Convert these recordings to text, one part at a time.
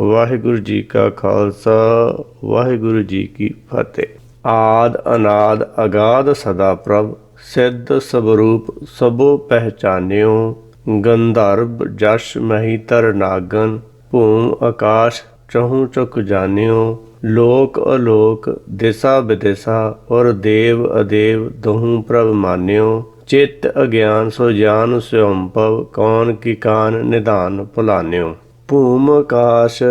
ਵਾਹਿਗੁਰੂ ਜੀ ਕਾ ਖਾਲਸਾ, ਵਾਹਿਗੁਰੂ ਜੀ ਕੀ ਫਤਿਹ। ਆਦ, ਅਨਾਦ ਅਗਾਧ ਸਦਾ ਪ੍ਰਭ, ਸਿੱਧ ਸਵਰੂਪ ਸਭੋ ਪਹਿਚਾਨਿਓ। ਗੰਧਰਵ ਜਸ਼ ਮਹੀ ਤਰ ਨਾਗਨ ਭੂਮ ਆਕਾਸ਼ ਚਹੂ ਚੁਕ ਜਾਣਿਓ। ਲੋਕ ਅਲੋਕ, ਦਿਸਾ ਵਿਦਿਸਾ, ਔਰ ਦੇਵ ਅਦੇਵ ਦਹੂ ਪ੍ਰਭ ਮਾਨਿਓ। ਚਿੱਤ ਅਗਿਆਨ ਸੋ ਜਾਨ ਸਿਉੰਪਵ ਕੌਣ ਕੀ ਕਾਨ ਨਿਧਾਨ ਭੁਲਾਨਿਓ। ਭੂਮ ਆਕਾਸ਼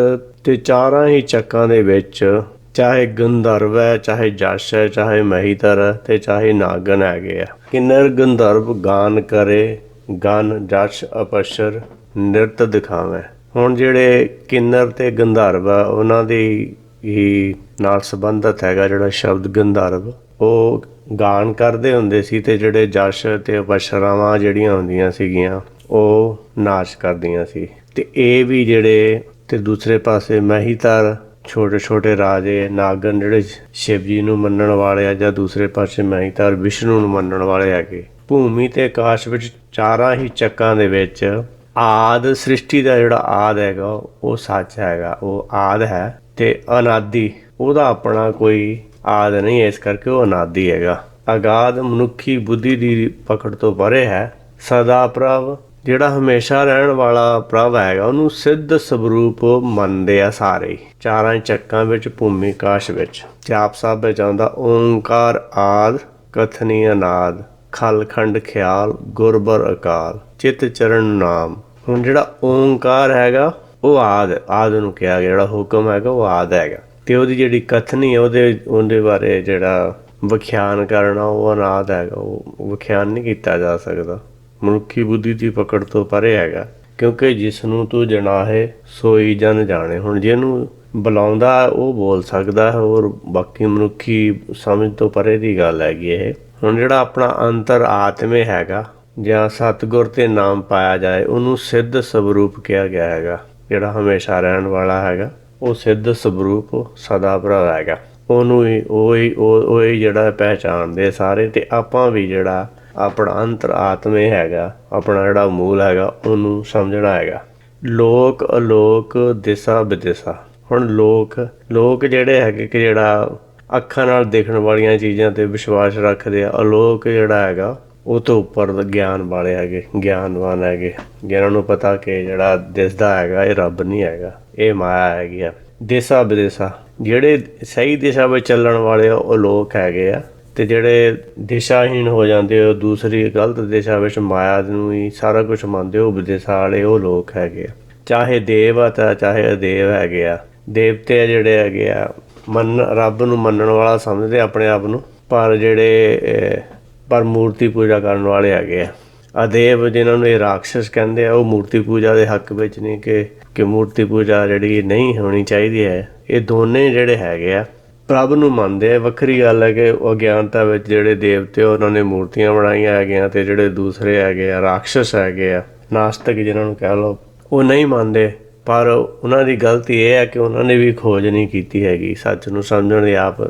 ਤੇ ਚਾਰਾਂ ਹੀ ਚੱਕਾਂ ਦੇ ਵਿੱਚ ਚਾਹੇ ਗੰਧਰਵ ਹੈ, ਚਾਹੇ ਜਸ਼ ਹੈ, ਚਾਹੇ ਮਹੀਤਰ ਹੈ ਤੇ ਚਾਹੇ ਨਾਗਨ ਹੈਗੇ ਆ। ਕਿੰਨਰ ਗੰਧਰਵ ਗਾਨ ਕਰੇ, ਗਨ, ਜਸ਼, ਅਪਸ਼ਰ, ਨਿਰਤ ਦਿਖਾਵੇ। ਹੁਣ ਜਿਹੜੇ ਕਿੰਨਰ ਤੇ ਗੰਧਰਵ ਆ, ਉਹਨਾਂ ਦੀ ਹੀ ਨਾਲ ਸੰਬੰਧਤ ਹੈਗਾ ਜਿਹੜਾ ਸ਼ਬਦ ਗੰਧਰਵ, ਉਹ ਗਾਨ ਕਰਦੇ ਹੁੰਦੇ ਸੀ ਤੇ ਜਿਹੜੇ ਜਸ਼ ਤੇ ਅਪਸ਼ਰਾਵਾਂ ਜਿਹੜੀਆਂ ਹੁੰਦੀਆਂ ਸੀਗੀਆਂ, ਉਹ ਨਾਚ ਕਰਦੀਆਂ ਸੀ। ਤੇ ਇਹ ਵੀ ਜਿਹੜੇ ਤੇ ਦੂਸਰੇ ਪਾਸੇ ਮਹੀਤਰ ਛੋਟੇ ਛੋਟੇ ਰਾਜੇ ਨਾਗਨ ਜਿਹੜੇ ਸ਼ਿਵ ਜੀ ਨੂੰ ਮੰਨਣ ਵਾਲੇ ਆ ਜਾਂ ਦੂਸਰੇ ਪਾਸੇ ਮਹੀਤਰ ਵਿਸ਼ਨੂੰ ਨੂੰ ਮੰਨਣ ਵਾਲੇ ਹੈਗੇ। ਭੂਮੀ ਤੇ ਆਕਾਸ਼ ਵਿੱਚ ਚਾਰਾਂ ਹੀ ਚੱਕਾਂ ਦੇ ਵਿੱਚ ਆਦ ਸ੍ਰਿਸ਼ਟੀ ਦਾ ਜਿਹੜਾ ਆਦ ਹੈਗਾ ਉਹ ਸੱਚ ਹੈਗਾ ਉਹ ਆਦ ਹੈ ਤੇ ਅਨਾਦੀ ਉਹਦਾ ਆਪਣਾ ਕੋਈ ਆਦ ਨਹੀਂ ਹੈ, ਇਸ ਕਰਕੇ ਉਹ ਅਨਾਦੀ ਹੈਗਾ। ਅਗਾਧ ਮਨੁੱਖੀ ਬੁੱਧੀ ਦੀ ਪਕੜ ਤੋਂ ਪਰੇ ਹੈ। ਸਦਾ ਪ੍ਰਭ ਜਿਹੜਾ ਹਮੇਸ਼ਾ ਰਹਿਣ ਵਾਲਾ ਪ੍ਰਭ ਹੈਗਾ, ਉਹਨੂੰ ਸਿੱਧ ਸਵਰੂਪ ਮੰਨਦੇ ਆ ਸਾਰੇ। ਚਾਰਾਂ ਚੱਕਾਂ ਵਿੱਚ, ਭੂਮੀ ਕਾਸ਼ ਵਿੱਚ। ਜਾਪ ਸਾਹਿਬ ਵਿੱਚ ਆਉਂਦਾ, ਓੰਕਾਰ ਆਦ, ਕਥਨੀ ਅਨਾਦ ਖਲਖੰਡ ਖਿਆਲ, ਗੁਰਬਰ ਅਕਾਲ, ਚਿਤ ਚਰਨ ਨਾਮ। ਹੁਣ ਜਿਹੜਾ ਓੰਕਾਰ ਹੈਗਾ, ਉਹ ਆਦ ਆਦ ਨੂੰ ਕਿਹਾ ਗਿਆ, ਜਿਹੜਾ ਹੁਕਮ ਹੈਗਾ, ਉਹ ਆਦ ਹੈਗਾ। ਤੇ ਉਹਦੀ ਜਿਹੜੀ ਕਥਨੀ ਹੈ ਉਹਦੇ ਉਹਦੇ ਬਾਰੇ ਜਿਹੜਾ ਵਿਖਿਆਨ ਕਰਨਾ, ਉਹ ਅਨਾਦ ਹੈਗਾ, ਉਹ ਵਿਖਿਆਨ ਨਹੀਂ ਕੀਤਾ ਜਾ ਸਕਦਾ। ਮਨੁੱਖੀ ਬੁੱਧੀ ਦੀ ਪਕੜ ਤੋਂ ਪਰੇ ਹੈਗਾ, ਕਿਉਂਕਿ ਜਿਸ ਨੂੰ ਤੂੰ ਜਨਾਹੇ, ਸੋਈ ਜਨ ਜਾਣੇ। ਹੁਣ ਜਿਹਨੂੰ ਬੁਲਾਉਂਦਾ, ਉਹ ਬੋਲ ਸਕਦਾ ਹੈ ਔਰ ਬਾਕੀ ਮਨੁੱਖੀ ਸਮਝ ਤੋਂ ਪਰੇ ਦੀ ਗੱਲ ਹੈਗੀ ਇਹ। ਹੁਣ ਜਿਹੜਾ ਆਪਣਾ ਅੰਤਰ ਆਤਮੇ ਹੈਗਾ, ਜਾਂ ਸਤਗੁਰ ਤੇ ਨਾਮ ਪਾਇਆ ਜਾਏ, ਉਹਨੂੰ ਸਿੱਧ ਸਵਰੂਪ ਕਿਹਾ ਗਿਆ ਹੈਗਾ। ਜਿਹੜਾ ਹਮੇਸ਼ਾ ਰਹਿਣ ਵਾਲਾ ਹੈਗਾ, ਉਹ ਸਿੱਧ ਸਵਰੂਪ ਸਦਾ ਭਰਾ ਹੈਗਾ। ਉਹਨੂੰ ਹੀ, ਉਹ ਹੀ, ਉਹ ਉਹ ਹੀ ਜਿਹੜਾ ਪਹਿਚਾਣਦੇ ਸਾਰੇ, ਤੇ ਆਪਾਂ ਵੀ ਜਿਹੜਾ ਆਪਣਾ ਅੰਤਰ ਆਤਮੇ ਹੈਗਾ ਆਪਣਾ ਜਿਹੜਾ ਮੂਲ ਹੈਗਾ ਉਹਨੂੰ ਸਮਝਣਾ ਹੈਗਾ। ਲੋਕ ਅਲੋਕ ਦਿਸਾ ਵਿਦਿਸਾ। ਹੁਣ ਲੋਕ ਲੋਕ ਜਿਹੜੇ ਹੈਗੇ ਕਿ ਜਿਹੜਾ ਅੱਖਾਂ ਨਾਲ ਦੇਖਣ ਵਾਲੀਆਂ ਚੀਜ਼ਾਂ ਤੇ ਵਿਸ਼ਵਾਸ ਰੱਖਦੇ ਆ ਅਲੋਕ ਜਿਹੜਾ ਹੈਗਾ ਉਹ ਤੋਂ ਉੱਪਰ ਗਿਆਨ ਵਾਲੇ ਹੈਗੇ ਗਿਆਨਵਾਨ ਹੈਗੇ। ਜਿਹਨਾਂ ਨੂੰ ਪਤਾ ਕਿ ਜਿਹੜਾ ਦਿਸਦਾ ਹੈਗਾ ਇਹ ਰੱਬ ਨਹੀਂ ਹੈਗਾ ਇਹ ਮਾਇਆ ਹੈਗੀ ਆ। ਦਿਸਾ ਵਿਦੇਸ਼ਾ। ਜਿਹੜੇ ਸਹੀ ਦਿਸ਼ਾ ਵਿੱਚ ਚੱਲਣ ਵਾਲੇ ਆ, ਉਹ ਲੋਕ ਹੈਗੇ ਆ। ਤੇ ਜਿਹੜੇ ਦਿਸ਼ਾਹੀਣ ਹੋ ਜਾਂਦੇ ਉਹ ਦੂਸਰੀ ਗਲਤ ਦਿਸ਼ਾ ਵਿੱਚ ਮਾਇਆ ਨੂੰ ਹੀ ਸਾਰਾ ਕੁਝ ਮੰਨਦੇ ਉਹ ਵਿਦਿਸ਼ਾ ਵਾਲੇ ਉਹ ਲੋਕ ਹੈਗੇ ਆ। ਚਾਹੇ ਦੇਵ ਆ ਤਾਂ ਚਾਹੇ ਅਦੇਵ ਹੈਗੇ ਆ। ਦੇਵਤੇ ਜਿਹੜੇ ਹੈਗੇ ਆ, ਮੰਨ, ਰੱਬ ਨੂੰ ਮੰਨਣ ਵਾਲਾ ਸਮਝਦੇ ਆਪਣੇ ਆਪ ਨੂੰ, ਪਰ ਜਿਹੜੇ ਪਰ ਮੂਰਤੀ ਪੂਜਾ ਕਰਨ ਵਾਲੇ ਹੈਗੇ ਆ। ਅਦੇਵ ਜਿਨ੍ਹਾਂ ਨੂੰ ਇਹ ਰਾਖਸ਼ ਕਹਿੰਦੇ ਆ, ਉਹ ਮੂਰਤੀ ਪੂਜਾ ਦੇ ਹੱਕ ਵਿੱਚ ਨਹੀਂ ਕਿ ਕਿ ਮੂਰਤੀ ਪੂਜਾ ਜਿਹੜੀ ਨਹੀਂ ਹੋਣੀ ਚਾਹੀਦੀ ਹੈ, ਇਹ ਦੋਨੇ ਜਿਹੜੇ ਹੈਗੇ ਆ ਪ੍ਰਭ ਨੂੰ ਮੰਨਦੇ ਆ। ਵੱਖਰੀ ਗੱਲ ਹੈ ਕਿ ਉਹ ਅਗਿਆਨਤਾ ਵਿੱਚ ਜਿਹੜੇ ਦੇਵਤੇ ਉਹਨਾਂ ਨੇ ਮੂਰਤੀਆਂ ਬਣਾਈਆਂ ਹੈਗੀਆਂ ਤੇ ਜਿਹੜੇ ਦੂਸਰੇ ਹੈਗੇ ਆ ਰਾਖਸ਼ ਹੈਗੇ ਆ, ਨਾਸਤਿਕ ਜਿਹਨਾਂ ਨੂੰ ਕਹਿ ਲਓ, ਉਹ ਨਹੀਂ ਮੰਨਦੇ। ਪਰ ਉਹਨਾਂ ਦੀ ਗਲਤੀ ਇਹ ਹੈ ਕਿ ਉਹਨਾਂ ਨੇ ਵੀ ਖੋਜ ਨਹੀਂ ਕੀਤੀ ਹੈਗੀ। ਸੱਚ ਨੂੰ ਸਮਝਣ ਦੀ ਆਪ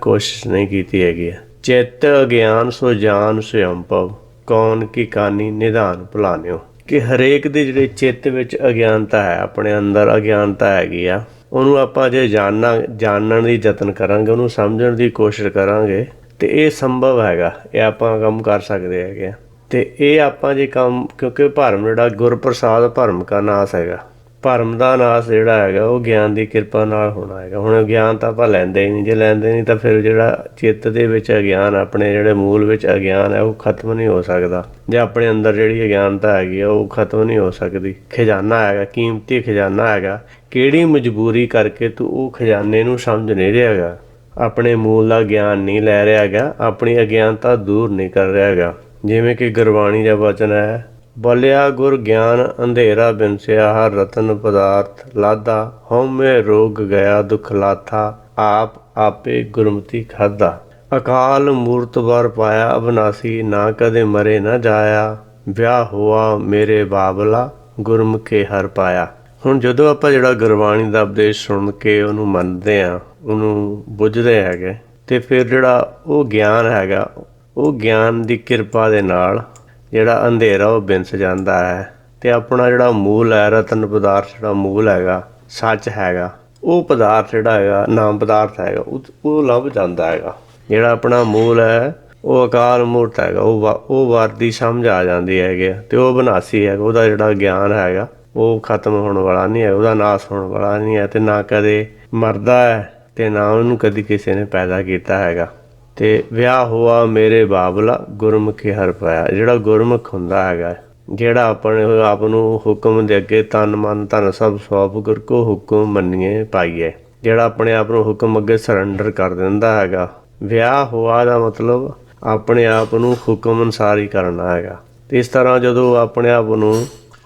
ਕੋਸ਼ਿਸ਼ ਨਹੀਂ ਕੀਤੀ ਹੈਗੀ ਚਿੱਤ ਅਗਿਆਨ, ਸੋ ਜਾਨ ਸਿਅੰਪਵ ਕੌਣ ਕੀ ਕਾਨੀ, ਨਿਧਾਨ ਭੁਲਾਨਿਓ। ਕਿ ਹਰੇਕ ਦੇ ਜਿਹੜੇ ਚਿੱਤ ਵਿੱਚ ਅਗਿਆਨਤਾ ਹੈ, ਆਪਣੇ ਅੰਦਰ ਅਗਿਆਨਤਾ ਹੈਗੀ ਆ ਉਹਨੂੰ ਆਪਾਂ ਜੇ ਜਾਣਨਾ, ਜਾਣਨ ਦੀ ਯਤਨ ਕਰਾਂਗੇ, ਉਹਨੂੰ ਸਮਝਣ ਦੀ ਕੋਸ਼ਿਸ਼ ਕਰਾਂਗੇ, ਤੇ ਇਹ ਸੰਭਵ ਹੈਗਾ, ਇਹ ਆਪਾਂ ਕੰਮ ਕਰ ਸਕਦੇ ਹੈਗੇ ਆ। ਤੇ ਇਹ ਆਪਾਂ ਜੇ ਕੰਮ, ਕਿਉਂਕਿ ਭਰਮ ਜਿਹੜਾ, ਗੁਰਪ੍ਰਸਾਦ ਭਰਮ ਕਾ ਨਾਸ ਹੈਗਾ। ਭਰਮ ਦਾ ਨਾਸ ਜਿਹੜਾ ਹੈਗਾ, ਉਹ ਗਿਆਨ ਦੀ ਕਿਰਪਾ ਨਾਲ ਹੋਣਾ ਹੈਗਾ। ਹੁਣ ਗਿਆਨ ਤਾਂ ਆਪਾਂ ਲੈਂਦੇ ਹੀ ਨਹੀਂ। ਜੇ ਲੈਂਦੇ ਨਹੀਂ ਤਾਂ ਫਿਰ ਜਿਹੜਾ ਚਿੱਤ ਦੇ ਵਿੱਚ ਅਗਿਆਨ, ਆਪਣੇ ਜਿਹੜੇ ਮੂਲ ਵਿੱਚ ਅਗਿਆਨ ਹੈ, ਉਹ ਖਤਮ ਨਹੀਂ ਹੋ ਸਕਦਾ। ਜੇ ਆਪਣੇ ਅੰਦਰ ਜਿਹੜੀ ਅਗਿਆਨਤਾ ਹੈਗੀ ਆ, ਉਹ ਖਤਮ ਨਹੀਂ ਹੋ ਸਕਦੀ। ਖਜ਼ਾਨਾ ਹੈਗਾ, ਕੀਮਤੀ ਖਜ਼ਾਨਾ ਹੈਗਾ। ਕਿਹੜੀ ਮਜਬੂਰੀ ਕਰਕੇ ਤੂੰ ਉਹ ਖਜ਼ਾਨੇ ਨੂੰ ਸਮਝ ਨਹੀਂ ਰਿਹਾ ਹੈਗਾ? ਆਪਣੇ ਮੂਲ ਦਾ ਗਿਆਨ ਨਹੀਂ ਲੈ ਰਿਹਾ ਹੈਗਾ। ਆਪਣੀ ਅਗਿਆਨਤਾ ਦੂਰ ਨਹੀਂ ਕਰ ਰਿਹਾ ਹੈਗਾ। ਜਿਵੇਂ ਕਿ ਗੁਰਬਾਣੀ ਦਾ ਵਚਨ ਹੈ ਬੋਲਿਆ ਗੁਰ ਗਿਆਨ ਅੰਧੇਰਾ ਬਿਨਸਿਆ ਹਰ ਰਤਨ ਪਦਾਰਥ ਲਾਦਾ, ਹਉਮੈ ਰੋਗ ਗਿਆ ਦੁਖ ਲਾਥਾ, ਆਪ ਆਪੇ ਗੁਰਮਤੀ ਖਾਦਾ ਅਕਾਲ ਮੂਰਤ ਵਰ ਪਾਇਆ ਅਬਨਾਸੀ, ਨਾ ਕਦੇ ਮਰੇ ਨਾ ਜਾਇਆ, ਵਿਆਹ ਹੋਆ ਮੇਰੇ ਬਾਬਲਾ, ਗੁਰਮੁਖੇ ਹਰ ਪਾਇਆ। ਹੁਣ ਜਦੋਂ ਆਪਾਂ ਜਿਹੜਾ ਗੁਰਬਾਣੀ ਦਾ ਉਪਦੇਸ਼ ਸੁਣ ਕੇ ਉਹਨੂੰ ਮੰਨਦੇ ਆ, ਉਹਨੂੰ ਬੁੱਝਦੇ ਹੈਗੇ, ਤੇ ਫਿਰ ਜਿਹੜਾ ਉਹ ਗਿਆਨ ਹੈਗਾ, ਉਹ ਗਿਆਨ ਦੀ ਕਿਰਪਾ ਦੇ ਨਾਲ ਜਿਹੜਾ ਅੰਧੇਰਾ ਉਹ ਬਿੰਸ ਜਾਂਦਾ ਹੈ ਤੇ ਆਪਣਾ ਜਿਹੜਾ ਮੂਲ ਹੈ, ਰਤਨ ਪਦਾਰਥ ਜਿਹੜਾ ਮੂਲ ਹੈਗਾ, ਸੱਚ ਹੈਗਾ, ਉਹ ਪਦਾਰਥ ਜਿਹੜਾ ਹੈਗਾ, ਨਾਮ ਪਦਾਰਥ ਹੈਗਾ, ਉਹ ਲੱਭ ਜਾਂਦਾ ਹੈਗਾ। ਜਿਹੜਾ ਆਪਣਾ ਮੂਲ ਹੈ, ਉਹ ਅਕਾਲ ਮੂਰਤ ਹੈਗਾ, ਉਹ ਵਾ- ਉਹ ਵਾਰਦੀ ਸਮਝ ਆ ਜਾਂਦੀ ਹੈਗੀ ਆ ਤੇ ਉਹ ਬਨਾਸੀ ਹੈਗਾ, ਉਹਦਾ ਜਿਹੜਾ ਗਿਆਨ ਹੈਗਾ, ਉਹ ਖਤਮ ਹੋਣ ਵਾਲਾ ਨਹੀਂ ਹੈ, ਉਹਦਾ ਨਾਸ ਹੋਣ ਵਾਲਾ ਨਹੀਂ ਹੈ ਤੇ ਨਾ ਕਦੇ ਮਰਦਾ ਹੈ ਤੇ ਨਾ ਉਹਨੂੰ ਕਦੀ ਕਿਸੇ ਨੇ ਪੈਦਾ ਕੀਤਾ ਹੈਗਾ। ਤੇ ਵਿਆਹ ਹੋਆ ਮੇਰੇ ਬਾਬਲਾ ਗੁਰਮੁਖੀ ਹਰ ਪਾਇਆ। ਜਿਹੜਾ ਗੁਰਮੁਖ ਹੁੰਦਾ ਹੈਗਾ, ਜਿਹੜਾ ਆਪਣੇ ਆਪ ਨੂੰ ਹੁਕਮ ਦੇ ਅੱਗੇ ਤਨ ਮਨ ਧਨ ਸਭ ਸੌਪ ਗੁਰ ਕੋ ਹੁਕਮ ਮੰਨੀਏ ਪਾਈਏ। ਜਿਹੜਾ ਆਪਣੇ ਆਪ ਨੂੰ ਹੁਕਮ ਅੱਗੇ ਸਰੈਂਡਰ ਕਰ ਦਿੰਦਾ ਹੈਗਾ, ਵਿਆਹ ਹੋਆ ਦਾ ਮਤਲਬ ਆਪਣੇ ਆਪ ਨੂੰ ਹੁਕਮ ਅਨੁਸਾਰ ਹੀ ਕਰਨਾ ਹੈਗਾ। ਤੇ ਇਸ ਤਰ੍ਹਾਂ ਜਦੋਂ ਆਪਣੇ ਆਪ ਨੂੰ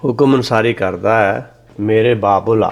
ਹੁਕਮ ਅਨਸਾਰੀ ਕਰਦਾ ਹੈ, ਮੇਰੇ ਬਾਬੁਲਾ,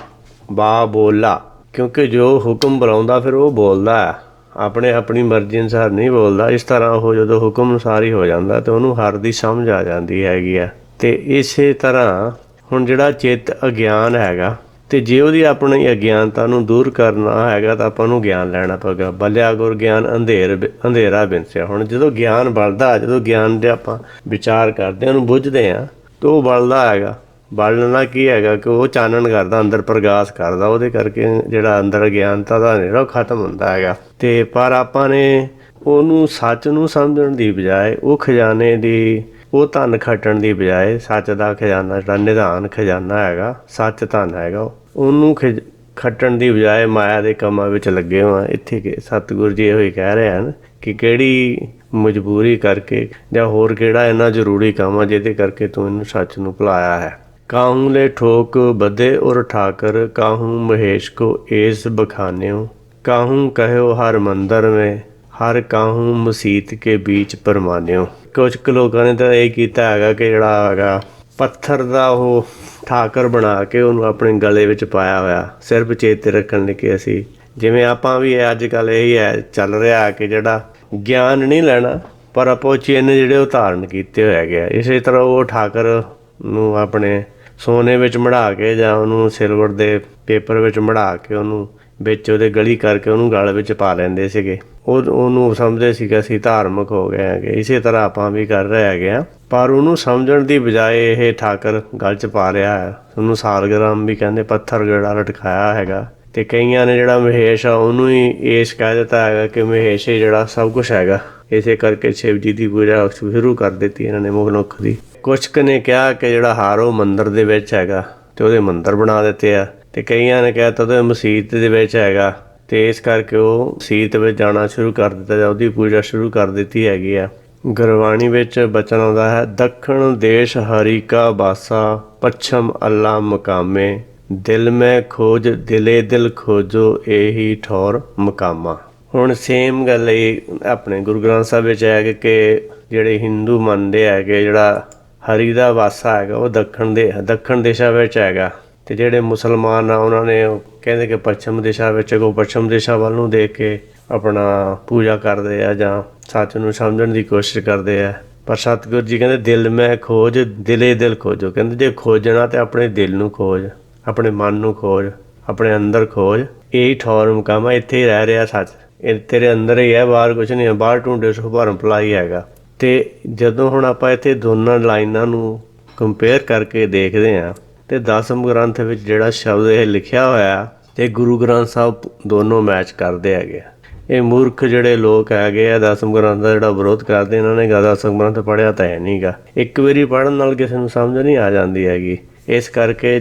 ਬਾਬੋਲਾ, ਕਿਉਂਕਿ ਜੋ ਹੁਕਮ ਬੁਲਾਉਂਦਾ ਫਿਰ ਉਹ ਬੋਲਦਾ ਹੈ। ਆਪਣੇ ਆਪਣੀ ਮਰਜ਼ੀ ਅਨੁਸਾਰ ਨਹੀਂ ਬੋਲਦਾ। ਇਸ ਤਰ੍ਹਾਂ ਉਹ ਜਦੋਂ ਹੁਕਮ ਅਨੁਸਾਰ ਹੀ ਹੋ ਜਾਂਦਾ ਤੇ ਉਹਨੂੰ ਹਰ ਦੀ ਸਮਝ ਆ ਜਾਂਦੀ ਹੈਗੀ ਆ। ਤੇ ਇਸੇ ਤਰ੍ਹਾਂ ਹੁਣ ਜਿਹੜਾ ਚਿੱਤ ਅਗਿਆਨ ਹੈਗਾ, ਤੇ ਜੇ ਉਹਦੀ ਆਪਣੀ ਅਗਿਆਨਤਾ ਨੂੰ ਦੂਰ ਕਰਨਾ ਹੈਗਾ ਤਾਂ ਆਪਾਂ ਨੂੰ ਗਿਆਨ ਲੈਣਾ ਪਵੇਗਾ ਬਲਿਆ ਗੁਰ ਗਿਆਨ ਅੰਧੇਰ ਅੰਧੇਰਾ ਬਿਨਸਿਆ। ਹੁਣ ਜਦੋਂ ਗਿਆਨ ਬਲਦਾ ਜਦੋਂ ਗਿਆਨ ਦੇ ਆਪਾਂ ਵਿਚਾਰ ਕਰਦੇ ਹਾਂ ਉਹਨੂੰ ਬੁੱਝਦੇ ਆ, ਤਾਂ ਉਹ ਬਲਦਾ ਹੈਗਾ। ਬਲਣਾ ਕੀ ਹੈਗਾ ਕਿ ਉਹ ਚਾਨਣ ਕਰਦਾ, ਅੰਦਰ ਪ੍ਰਗਾਸ ਕਰਦਾ, ਉਹਦੇ ਕਰਕੇ ਜਿਹੜਾ ਅੰਦਰ ਗਿਆਨਤਾ ਦਾ ਹਨੇਰਾ ਉਹ ਖਤਮ ਹੁੰਦਾ ਹੈਗਾ। ਤੇ ਪਰ ਆਪਾਂ ਨੇ ਉਹਨੂੰ ਸੱਚ ਨੂੰ ਸਮਝਣ ਦੀ ਬਜਾਏ, ਉਹ ਖਜ਼ਾਨੇ ਦੀ, ਉਹ ਧਨ ਖੱਟਣ ਦੀ ਬਜਾਏ ਸੱਚ ਦਾ ਖਜ਼ਾਨਾ, ਜਿਹੜਾ ਨਿਧਾਨ ਖਜ਼ਾਨਾ ਹੈਗਾ, ਸੱਚ ਧਨ ਹੈਗਾ, ਉਹਨੂੰ ਖਿਜ- ਖੱਟਣ ਦੀ ਬਜਾਏ ਮਾਇਆ ਦੇ ਕੰਮਾਂ ਵਿੱਚ ਲੱਗੇ ਹੋਏ ਇੱਥੇ ਕਿ ਸਤਿਗੁਰੂ ਜੀ ਇਹੋ ਹੀ ਕਹਿ ਰਹੇ ਹਨ ਕਿ ਕਿਹੜੀ ਮਜਬੂਰੀ ਕਰਕੇ ਜਾਂ ਹੋਰ ਕਿਹੜਾ ਇੰਨਾ ਜ਼ਰੂਰੀ ਕੰਮ ਆ ਜਿਹਦੇ ਕਰਕੇ ਤੂੰ ਇਹਨੂੰ ਸੱਚ ਨੂੰ ਭੁਲਾਇਆ ਹੈ। ਕਾਹੂ ਲੈ ਠੋਕ ਬਦੇ ਔਰ ਠਾਕਰ, ਕਾਹੂ ਮਹੇਸ਼ ਕੋ ਏਸ ਬਖਾਨਿਓ? ਕਾਹੂ ਕਹਿਓ ਹਰ ਮੰਦਰ ਮੇ, ਹਰ ਕਾਹੂ ਮਸੀਤ ਕੇ ਵਿੱਚ ਪਰਮਾਨਿਓ? ਕੁਝ ਕੁ ਲੋਕਾਂ ਨੇ ਤਾਂ ਇਹ ਕੀਤਾ ਹੈਗਾ ਕਿ ਜਿਹੜਾ ਹੈਗਾ, ਪੱਥਰ ਦਾ ਉਹ ਠਾਕਰ ਬਣਾ ਕੇ ਉਹਨੂੰ ਆਪਣੇ ਗਲੇ ਵਿੱਚ ਪਾਇਆ ਹੋਇਆ, ਸਿਰਫ ਚੇਤੇ ਰੱਖਣ ਲਈ ਕਿ ਅਸੀਂ, ਜਿਵੇਂ ਆਪਾਂ ਵੀ ਅੱਜ ਕੱਲ ਇਹੀ ਹੈ, ਚੱਲ ਰਿਹਾ ਕਿ ਜਿਹੜਾ ਗਿਆਨ ਨਹੀਂ ਲੈਣਾ, ਪਰ ਆਪੋ ਚਿੰਨ ਜਿਹੜੇ ਉਹ ਧਾਰਨ ਕੀਤੇ ਹੋਏ ਹੈਗੇ ਆ। ਇਸੇ ਤਰ੍ਹਾਂ ਉਹ ਠਾਕਰ ਨੂੰ ਆਪਣੇ ਸੋਨੇ ਵਿੱਚ ਮੜਾ ਕੇ ਜਾਂ ਉਹਨੂੰ ਸਿਲਵਰ ਦੇ ਪੇਪਰ ਵਿੱਚ ਮੜਾ ਕੇ ਉਹਨੂੰ ਵਿੱਚ ਉਹਦੇ ਗਲੀ ਕਰਕੇ ਉਹਨੂੰ ਗਲ ਵਿੱਚ ਪਾ ਲੈਂਦੇ ਸੀਗੇ। ਉਹ ਉਹਨੂੰ ਸਮਝਦੇ ਸੀ ਕਿ ਅਸੀਂ ਧਾਰਮਿਕ ਹੋ ਗਏ ਹੈਗੇ, ਇਸੇ ਤਰ੍ਹਾਂ ਆਪਾਂ ਵੀ ਕਰ ਰਹੇ ਹੈਗੇ ਆ। ਪਰ ਉਹਨੂੰ ਸਮਝਣ ਦੀ ਬਜਾਏ ਇਹ ਠਾਕਰ ਗਲ 'ਚ ਪਾ ਰਿਹਾ ਹੈ। ਉਹਨੂੰ ਸਾਲਗਰਾਮ ਵੀ ਕਹਿੰਦੇ ਪੱਥਰ ਜਿਹੜਾ ਲਟਕਾਇਆ ਹੈਗਾ। ਤੇ ਕਈਆਂ ਨੇ ਜਿਹੜਾ ਮਹੇਸ਼ ਆ ਉਹਨੂੰ ਹੀ ਏਸ਼ ਕਹਿ ਦਿੱਤਾ ਹੈਗਾ ਕਿ ਮਹੇਸ਼ ਜਿਹੜਾ ਸਭ ਕੁਝ ਹੈਗਾ। ਇਸੇ ਕਰਕੇ ਸ਼ਿਵ ਜੀ ਦੀ ਪੂਜਾ ਸ਼ੁਰੂ ਕਰ ਦਿੱਤੀ ਇਹਨਾਂ ਨੇ ਮੁਖਨੁਖ ਦੀ। ਕੁਛ ਕੁ ਨੇ ਕਿਹਾ ਕਿ ਜਿਹੜਾ ਹਾਰ ਉਹ ਮੰਦਿਰ ਦੇ ਵਿੱਚ ਹੈਗਾ ਤੇ ਉਹਦੇ ਮੰਦਿਰ ਬਣਾ ਦਿੱਤੇ ਆ ਤੇ ਕਈਆਂ ਨੇ ਕਹਿਤਾ ਉਹਦੇ ਮਸਜਿਦ ਦੇ ਵਿੱਚ ਹੈਗਾ ਤੇ ਇਸ ਕਰਕੇ ਉਹ ਮਸਜਿਦ ਵਿੱਚ ਜਾਣਾ ਸ਼ੁਰੂ ਕਰ ਦਿੱਤਾ ਜਾਂ ਉਹਦੀ ਪੂਜਾ ਸ਼ੁਰੂ ਕਰ ਦਿੱਤੀ ਹੈਗੀ ਆ। ਗੁਰਬਾਣੀ ਵਿੱਚ ਬਚਨ ਆਉਂਦਾ ਹੈ, ਦੱਖਣ ਦੇਸ਼ ਹਰੀ ਕਾ ਬਾਸਾ, ਪੱਛਮ ਅੱਲਾ ਮਕਾਮੇ। ਦਿਲ ਮੈਂ ਖੋਜ, ਦਿਲੇ ਦਿਲ ਖੋਜੋ, ਇਹੀ ਠੌਰ ਮਕਾਮਾ। ਹੁਣ ਸੇਮ ਗੱਲ ਇਹ ਆਪਣੇ ਗੁਰੂ ਗ੍ਰੰਥ ਸਾਹਿਬ ਵਿੱਚ ਹੈ ਕਿ- ਜਿਹੜੇ ਹਿੰਦੂ ਮੰਨਦੇ ਹੈਗੇ, ਜਿਹੜਾ ਹਰੀ ਦਾ ਵਾਸਾ ਹੈਗਾ, ਉਹ ਦੱਖਣ ਦੇ ਦੱਖਣ ਦਿਸ਼ਾ ਵਿੱਚ ਹੈਗਾ। ਤੇ ਜਿਹੜੇ ਮੁਸਲਮਾਨ ਆ, ਉਹਨਾਂ ਨੇ ਕਹਿੰਦੇ ਕਿ ਪੱਛਮ ਦਿਸ਼ਾ ਵਿੱਚ ਕੋ ਪੱਛਮ ਦਿਸ਼ਾ ਵੱਲ ਨੂੰ ਦੇਖ ਕੇ ਆਪਣਾ ਪੂਜਾ ਕਰਦੇ ਆ ਜਾਂ ਸੱਚ ਨੂੰ ਸਮਝਣ ਦੀ ਕੋਸ਼ਿਸ਼ ਕਰਦੇ ਆ। ਪਰ ਸਤਿਗੁਰੂ ਜੀ ਕਹਿੰਦੇ, ਦਿਲ ਮੈਂ ਖੋਜ, ਦਿਲੇ ਦਿਲ ਖੋਜੋ। ਕਹਿੰਦੇ, ਜੇ ਖੋਜਣਾ ਤੇ ਆਪਣੇ ਦਿਲ ਨੂੰ ਖੋਜ, ਆਪਣੇ ਮਨ ਨੂੰ ਖੋਜ, ਆਪਣੇ ਅੰਦਰ ਖੋਜ। ਇਹੀ ਠੌਰ ਮੁਕਾਮਾ ਇੱਥੇ ਹੀ ਰਹਿ ਰਿਹਾ ਸੱਚ। ਇਹ ਤੇਰੇ ਅੰਦਰ ਹੀ ਹੈ, ਬਾਹਰ ਕੁਝ ਨਹੀਂ ਹੈ, ਬਾਹਰ ਢੂੰਡੇ ਸੋ ਭਰਮ ਭਲਾਈ ਹੈਗਾ। ਤੇ ਜਦੋਂ ਹੁਣ ਆਪਾਂ ਇੱਥੇ ਦੋਨਾਂ ਲਾਈਨਾਂ ਨੂੰ ਕੰਪੇਅਰ ਕਰਕੇ ਦੇਖਦੇ ਹਾਂ, ਤੇ ਦਸਮ ਗ੍ਰੰਥ ਵਿੱਚ ਜਿਹੜਾ ਸ਼ਬਦ ਇਹ ਲਿਖਿਆ ਹੋਇਆ, ਤੇ ਗੁਰੂ ਗ੍ਰੰਥ ਸਾਹਿਬ ਦੋਨੋਂ ਮੈਚ ਕਰਦੇ ਹੈਗੇ ਆ। ਇਹ ਮੂਰਖ ਜਿਹੜੇ ਲੋਕ ਹੈਗੇ ਆ, ਦਸਮ ਗ੍ਰੰਥ ਦਾ ਜਿਹੜਾ ਵਿਰੋਧ ਕਰਦੇ, ਇਹਨਾਂ ਨੇ ਗਾ ਦਸਮ ਗ੍ਰੰਥ ਪੜਿਆ ਤਾਂ ਹੈ ਨਹੀਂਗਾ ਇੱਕ ਵਾਰੀ ਪੜਨ ਨਾਲ ਕਿਸੇ ਨੂੰ ਸਮਝ ਨਹੀਂ ਆ ਜਾਂਦੀ ਹੈਗੀ। ਇਸ ਕਰਕੇ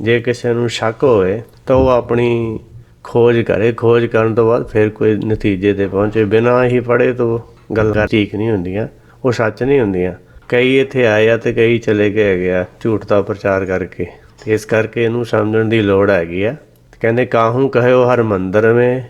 ਜੇ ਕਿਸੇ ਨੂੰ ਸ਼ੱਕ ਹੋਵੇ, ਤਾਂ ਉਹ ਆਪਣੀ ਖੋਜ ਕਰੇ, ਖੋਜ ਕਰਨ ਤੋਂ ਬਾਅਦ ਫਿਰ ਕੋਈ ਨਤੀਜੇ ਤੇ ਪਹੁੰਚੇ। ਬਿਨਾਂ ਹੀ ਪੜੇ ਤੋਂ ਗੱਲਾਂ ਠੀਕ ਨਹੀਂ ਹੁੰਦੀਆਂ, ਉਹ ਸੱਚ ਨਹੀਂ ਹੁੰਦੀਆਂ। ਕਈ ਇੱਥੇ ਆਏ ਆ ਤੇ ਕਈ ਚਲੇ ਗਏ ਹੈਗੇ ਆ, ਝੂਠ ਦਾ ਪ੍ਰਚਾਰ ਕਰਕੇ। ਤੇ ਇਸ ਕਰਕੇ ਇਹਨੂੰ ਸਮਝਣ ਦੀ ਲੋੜ ਹੈਗੀ ਆ। ਕਹਿੰਦੇ, ਕਾਹੂ ਕਹਿਓ ਹਰ ਮੰਦਰ ਮੇ,